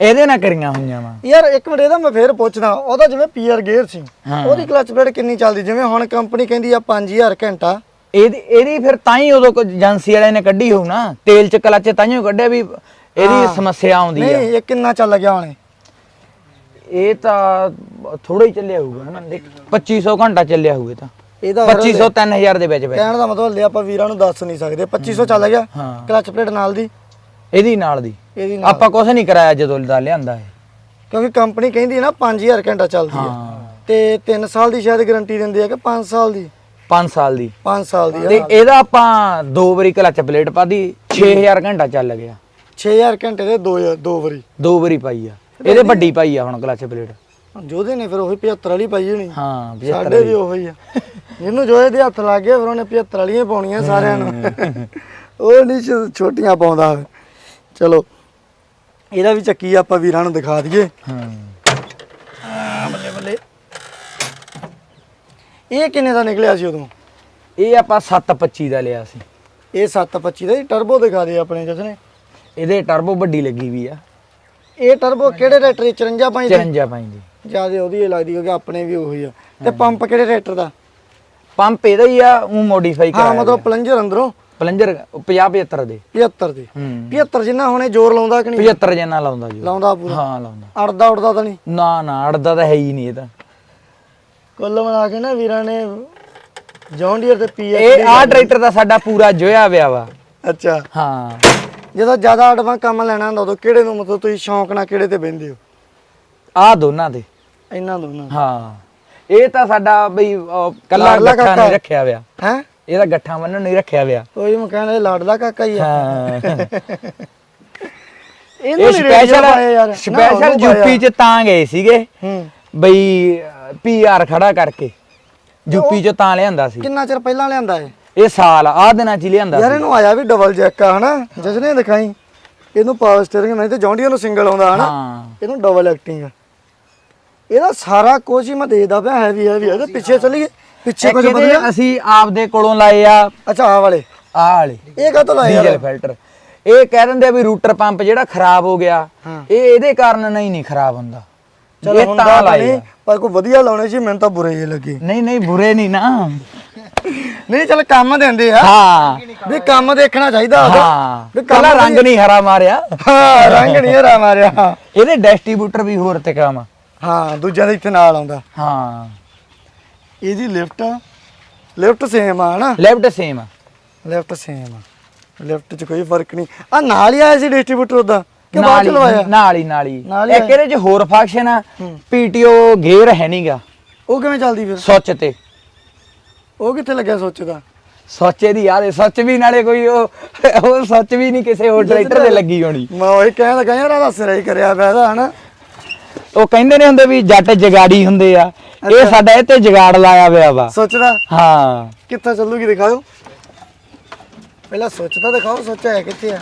ਇਹਦੇ ਨਾਲ ਕਰੀਆਂ ਹੋਈਆਂ ਵਾ। ਯਾਰ ਇੱਕ ਮਿੰਟ ਇਹਦਾ ਮੈਂ ਫੇਰ ਪੁੱਛਦਾ ਉਹਦਾ ਜਿਵੇਂ ਪੀਆਰ ਗੇਅਰ ਸੀ ਉਹਦੀ ਕਲਚ ਪਲੇਟ ਕਿੰਨੀ ਚੱਲਦੀ? ਜਿਵੇਂ ਹੁਣ ਕੰਪਨੀ ਕਹਿੰਦੀ ਆ 5000 ਘੰਟਾ ਇਹਦੀ ਇਹਦੀ ਫਿਰ ਤਾਂ ਹੀ ਉਦੋਂ ਕੋਈ ਏਜੰਸੀ ਵਾਲਿਆਂ ਨੇ ਕੱਢੀ ਹੋਊ ਨਾ ਤੇਲ ਚ ਕਲਚ ਤਾਂ ਹੀ ਕੱਢਿਆ ਵੀ ਇਹਦੀ ਸਮੱਸਿਆ ਆਉਂਦੀ ਆ। ਨਹੀਂ ਇਹ ਕਿੰਨਾ ਚੱਲ ਗਿਆ ਹੁਣੇ ਇਹ? ਤਾਂ ਥੋੜਾ ਹੀ ਚੱਲਿਆ ਹੋਊਗਾ ਹਨਾ ਦੇਖ 2500 ਘੰਟਾ ਚੱਲਿਆ ਹੋਊ ਇਹ ਤਾਂ। ਇਹਦਾ 2500 3000 ਦੇ ਵਿੱਚ ਵਿੱਚ ਕਹਿਣ ਦਾ ਮਤਲਬ ਲੈ ਆਪਾਂ ਵੀਰਾਂ ਨੂੰ ਦੱਸ ਨਹੀਂ ਸਕਦੇ 2500 ਚੱਲ ਗਿਆ ਹਾਂ। ਕਲਚ ਪਲੇਟ ਨਾਲ ਦੀ। ਇਹਦੀ ਨਾਲ ਦੀ। ਇਹਦੀ ਨਾਲ। ਆਪਾਂ ਕੁਝ ਨਹੀਂ ਕਰਾਇਆ ਜਦੋਂ ਦਾ ਲਿਆਂਦਾ ਹੈ ਕਿਉਂਕਿ ਕੰਪਨੀ ਕਹਿੰਦੀ ਹੈ ਨਾ 5000 ਘੰਟਾ ਚੱਲਦੀ ਹੈ। ਹਾਂ। ਤੇ 3 ਸਾਲ ਦੀ ਸ਼ਾਇਦ ਗਾਰੰਟੀ ਦਿੰਦੀ ਹੈ ਕਿ 5 ਸਾਲ ਦੀ। 5 ਸਾਲ ਦੀ। 5 ਸਾਲ ਦੀ ਤੇ ਇਹਦਾ ਆਪਾਂ ਦੋ ਵਾਰੀ ਕਲਚ ਪਲੇਟ ਪਾਦੀ 6000 ਘੰਟਾ ਚੱਲ ਗਿਆ। 6000 ਘੰਟੇ ਦੇ ਦੋ ਦੋ ਵਾਰੀ। ਦੋ ਵਾਰੀ ਪਾਈ ਆ। ਇਹਦੇ ਵੱਡੀ ਪਾਈ ਆ ਹੁਣ ਕਲਚ ਪਲੇਟ। ਜੋਦੇ ਨੇ ਫਿਰ ਉਹੀ 75 ਵਾਲੀ ਪਾਈ ਹੋਣੀ। ਹਾਂ 75 ਸਾਡੇ ਵੀ ਉਹੀ ਆ। ਜਿਹਨੂੰ ਜੋਏ ਦੇ ਹੱਥ ਲੱਗ ਗਏ ਫਿਰ ਉਹਨੇ 75 ਵਾਲੀਆਂ ਪਾਉਣੀਆਂ ਸਾਰਿਆਂ ਨੂੰ। ਉਹ ਨਹੀਂ ਛੋਟੀਆਂ ਪਾਉਂਦਾ। ਚਲੋ ਇਹਦਾ ਵੀ ਚੱਕੀ ਆਪਾਂ ਵੀਰਾਂ ਨੂੰ ਦਿਖਾ ਦਈਏ। ਹਾਂ ਬੱਲੇ ਬੱਲੇ ਇਹ ਕਿੰਨੇ ਦਾ ਨਿਕਲਿਆ ਸੀ ਉਦੋਂ? ਇਹ ਆਪਾਂ 725 ਦਾ ਲਿਆ ਸੀ। ਇਹ 725 ਦਾ ਟਰਬੋ ਦਿਖਾ ਦੇ ਆਪਣੇ ਜਸਨੇ। ਇਹਦੇ ਟਰਬੋ ਵੱਡੀ ਲੱਗੀ ਵੀ ਆ। ਇਹ ਟਰਬੋ ਕਿਹੜੇ ਰੇਟਰ 54 ਪਾਈ ਦੀ? 54 ਪਾਈਂਦੀ ਜਿਆਦੇ ਉਹਦੀ ਇਹ ਲੱਗਦੀ ਕਿਉਂਕਿ ਆਪਣੇ ਵੀ ਉਹੀ ਆ। ਤੇ ਪੰਪ ਕਿਹੜੇ ਰੇਟਰ ਦਾ? ਪੰਪ ਇਹਦਾ ਹੀ ਆ ਉਹ ਮੋਡੀਫਾਈ ਹਾਂ ਕਰਾਇਆ ਮਤਲਬ ਪਲੰਜਰ ਅੰਦਰੋਂ? ਪਲੰਜਰ 50 75 ਦੇ। 75 ਦੇ। ਹੂੰ। 75 ਜਿੰਨਾ ਹੁਣੇ ਜ਼ੋਰ ਲਾਉਂਦਾ ਕਿ ਨਹੀਂ? 75 ਜਨਾ ਲਾਉਂਦਾ ਜੀ। ਲਾਉਂਦਾ ਪੂਰਾ। ਹਾਂ ਲਾਉਂਦਾ। ਅੜਦਾ ਉੜਦਾ ਤਾਂ ਨਹੀਂ? ਨਾ ਨਾ ਅੜਦਾ ਤਾਂ ਹੈ ਹੀ ਨਹੀਂ ਇਹ ਤਾਂ। ਕੁੱਲ ਮਿਲਾ ਕੇ ਨਾ ਵੀਰਾਂ ਨੇ ਜੌਂਡੀਅਰ ਤੇ ਪੀ ਇਹ ਆਹ ਟਰੈਕਟਰ ਦਾ ਸਾਡਾ ਪੂਰਾ ਜੋਇਆ ਵਿਆ ਵਾ। ਅੱਛਾ। ਹਾਂ। ਜਦੋਂ ਜ਼ਿਆਦਾ ਅਡਵਾਂ ਕੰਮ ਲੈਣਾ ਹੁੰਦਾ ਉਦੋਂ ਕਿਹੜੇ ਨੂੰ ਮਤਲਬ ਤੁਸੀਂ ਸ਼ੌਂਕ ਨਾਲ ਕਿਹੜੇ ਤੇ ਬਹਿੰਦੇ ਹੋ? ਆਹ ਦੋਨਾਂ ਦੇ। ਇਹਨਾਂ ਦੋਨਾਂ ਹਾਂ। ਇਹ ਤਾਂ ਸਾਡਾ ਬਈ ਅਹ, ਕੱਲਾ ਲਾਡਲਾ ਗੱਠਾ ਕਾਕਾ। ਨਹੀਂ ਰੱਖਿਆ ਵਿਆ ਹੈ? ਇਹਦਾ ਗੱਠਾ ਮੰਨਣ ਨਹੀਂ ਰੱਖਿਆ ਵਿਆ ਕੋਈ ਮੈਂ ਕਹਿੰਦਾ ਲਾਡਲਾ ਕਾਕਾ ਹੀ ਆ। ਹਾਂ। ਇਹਨੂੰ ਇਹ ਸਪੈਸ਼ਲ ਪਾਇਆ ਯਾਰ। ਨਾ, ਸਪੈਸ਼ਲ ਉਹਨੂੰ ਪਾਇਆ। ਯੂਪੀ ਚ ਤਾਂ ਗਏ ਸੀਗੇ। ਹੂੰ। ਬਈ ਪੀਆਰ ਖੜਾ ਕਰਕੇ ਯੂਪੀ ਚ ਤਾਂ ਲਿਆਂਦਾ ਸੀ। ਕਿੰਨਾ ਚਿਰ ਪਹਿਲਾਂ ਲਿਆਂਦਾ ਹੈ ਇਹ ਸਾਲ ਆਹ ਦਿਨਾਂ ਚ ਹੀ ਲਿਆਂਦਾ ਯਾਰ ਇਹਨੂੰ ਆਇਆ ਵੀ ਡਬਲ ਜੈਕ ਆ ਹਨਾ? ਜਸਨੇ ਦਿਖਾਈ। ਇਹਨੂੰ ਪਾਵਰ ਸਟੀਅਰਿੰਗ ਨਹੀਂ ਤੇ ਜੌਂਡੀਅਰ ਨੂੰ ਸਿੰਗਲ ਆਉਂਦਾ ਹਨਾ? ਇਹਨੂੰ ਡਬਲ ਐਕਟਿੰਗ ਆ। ਇਹਦਾ ਸਾਰਾ ਕੁਝ ਹੀ ਮੈਂ ਦੇਖਦਾ ਪਿਆ ਹੈਵੀ ਹੈਵੀ ਇਹਦੇ ਪਿੱਛੇ ਚੱਲੀਏ। ਪਿੱਛੇ ਕੁਝ ਬਦਲਿਆ? ਅਸੀਂ ਆਪਦੇ ਕੋਲੋਂ ਲਾਏ ਆ। ਅੱਛਾ ਆ ਵਾਲੇ। ਆਹ ਵਾਲੇ। ਇਹ ਕਾਹਤੋਂ ਲਾਇਆ ਡੀਜ਼ਲ ਫਿਲਟਰ ਇਹ ਕਹਿ ਦਿੰਦੇ ਆ ਵੀ ਰੂਟਰ ਪੰਪ ਜਿਹੜਾ ਖਰਾਬ ਹੋ ਗਿਆ। ਇਹ ਇਹਦੇ ਕਾਰਨ ਨਹੀਂ ਨਹੀਂ ਖਰਾਬ ਹੁੰਦਾ। ਚਲੋ ਇਹ ਹੁਣ ਤਾਂ ਲਾਏ ਆ। ਪਰ ਕੋਈ ਵਧੀਆ ਲਾਉਣੇ ਸੀ ਮੈਨੂੰ ਤਾਂ ਬੁਰੇ ਜਿਹੇ ਲੱਗੇ। ਨਹੀਂ ਨਹੀਂ ਬੁਰੇ ਨਹੀਂ ਨਾ। ਨਹੀਂ ਚਲ ਕੰਮ ਦਿੰਦੇ ਆ। ਹਾਂ। ਵੀ ਕੰਮ ਦੇਖਣਾ ਚਾਹੀਦਾ। ਹਾਂ। ਵੀ ਕੱਲਾ ਰੰਗ ਨਹੀਂ ਹਰਾ ਮਾਰਿਆ। ਹਾਂ ਰੰਗ ਨਹੀਂ ਹਰਾ ਮਾਰਿਆ। ਇਹਦੇ ਡਿਸਟ੍ਰੀਬਿਊਟਰ ਵੀ ਹੋਰ ਤੇ ਕੰਮ ਹਾਂ ਦੂਜਿਆਂ ਦੇ ਇੱਥੇ ਨਾਲ ਆਉਂਦਾ। ਹਾਂ। ਇਹਦੀ ਲਿਫਟ ਲਿਫਟ ਸੇਮ ਆ ਹਨਾ? ਲੈਫਟ ਸੇਮ ਲਿਫਟ ਸੇਮ ਆ। ਲਿਫਟ 'ਚ ਕੋਈ ਫ਼ਰਕ ਨਹੀਂ। ਆ ਨਾਲ ਹੀ ਆਇਆ ਸੀ ਡਿਸਟ੍ਰੀਬਿਊਟਰ ਉਹਦਾ। ਕਿ ਬਾਅਦ ਚ ਲਵਾਇਆ ਨਾਲ ਹੀ ਨਾਲ ਹੀ ਇੱਕ ਇਹਦੇ ਚ ਹੋਰ ਫੰਕਸ਼ਨ ਆ? ਪੀਟੀਓ ਗੇਅਰ ਹੈ ਨਹੀਂਗਾ ਉਹ ਕਿਵੇਂ ਚੱਲਦੀ ਫਿਰ? ਸੁੱਚ ਤੇ। ਉਹ ਕਿੱਥੇ ਲੱਗਿਆ ਸੋਚਦਾ ਸੋਚੇ ਦੀ ਯਾਦ ਹੈ ਸੱਚ ਵੀ ਨਾਲੇ ਕੋਈ ਉਹ ਉਹ ਸੱਚ ਵੀ ਨਹੀਂ ਕਿਸੇ ਹੋਰ ਟਰੈਕਟਰ ਤੇ ਲੱਗੀ ਹੋਣੀ। ਮੈਂ ਉਹੀ ਕਹਿਣ ਲੱਗਾ ਯਾਰ ਇਹਦਾ ਸਿਰਾ ਹੀ ਕਰਿਆ ਵੈਦਾ ਹਨਾ? ਉਹ ਕਹਿੰਦੇ ਨੇ ਹੁੰਦੇ ਵੀ ਜੱਟ ਜਗਾੜੀ ਹੁੰਦੇ ਆ। ਇਹ ਸਾਡਾ ਇਹ ਤੇ ਜਗਾੜ ਲਾਇਆ ਹੋਇਆ ਵਾ। ਸੋਚਦਾ ਹਾਂ। ਕਿੱਥੇ ਚੱਲੂਗੀ ਦਿਖਾਓ। ਪਹਿਲਾਂ ਸੋਚ ਤਾਂ ਦਿਖਾਓ ਸੋਚਿਆ ਹੈ ਕਿੱਥੇ ਆ?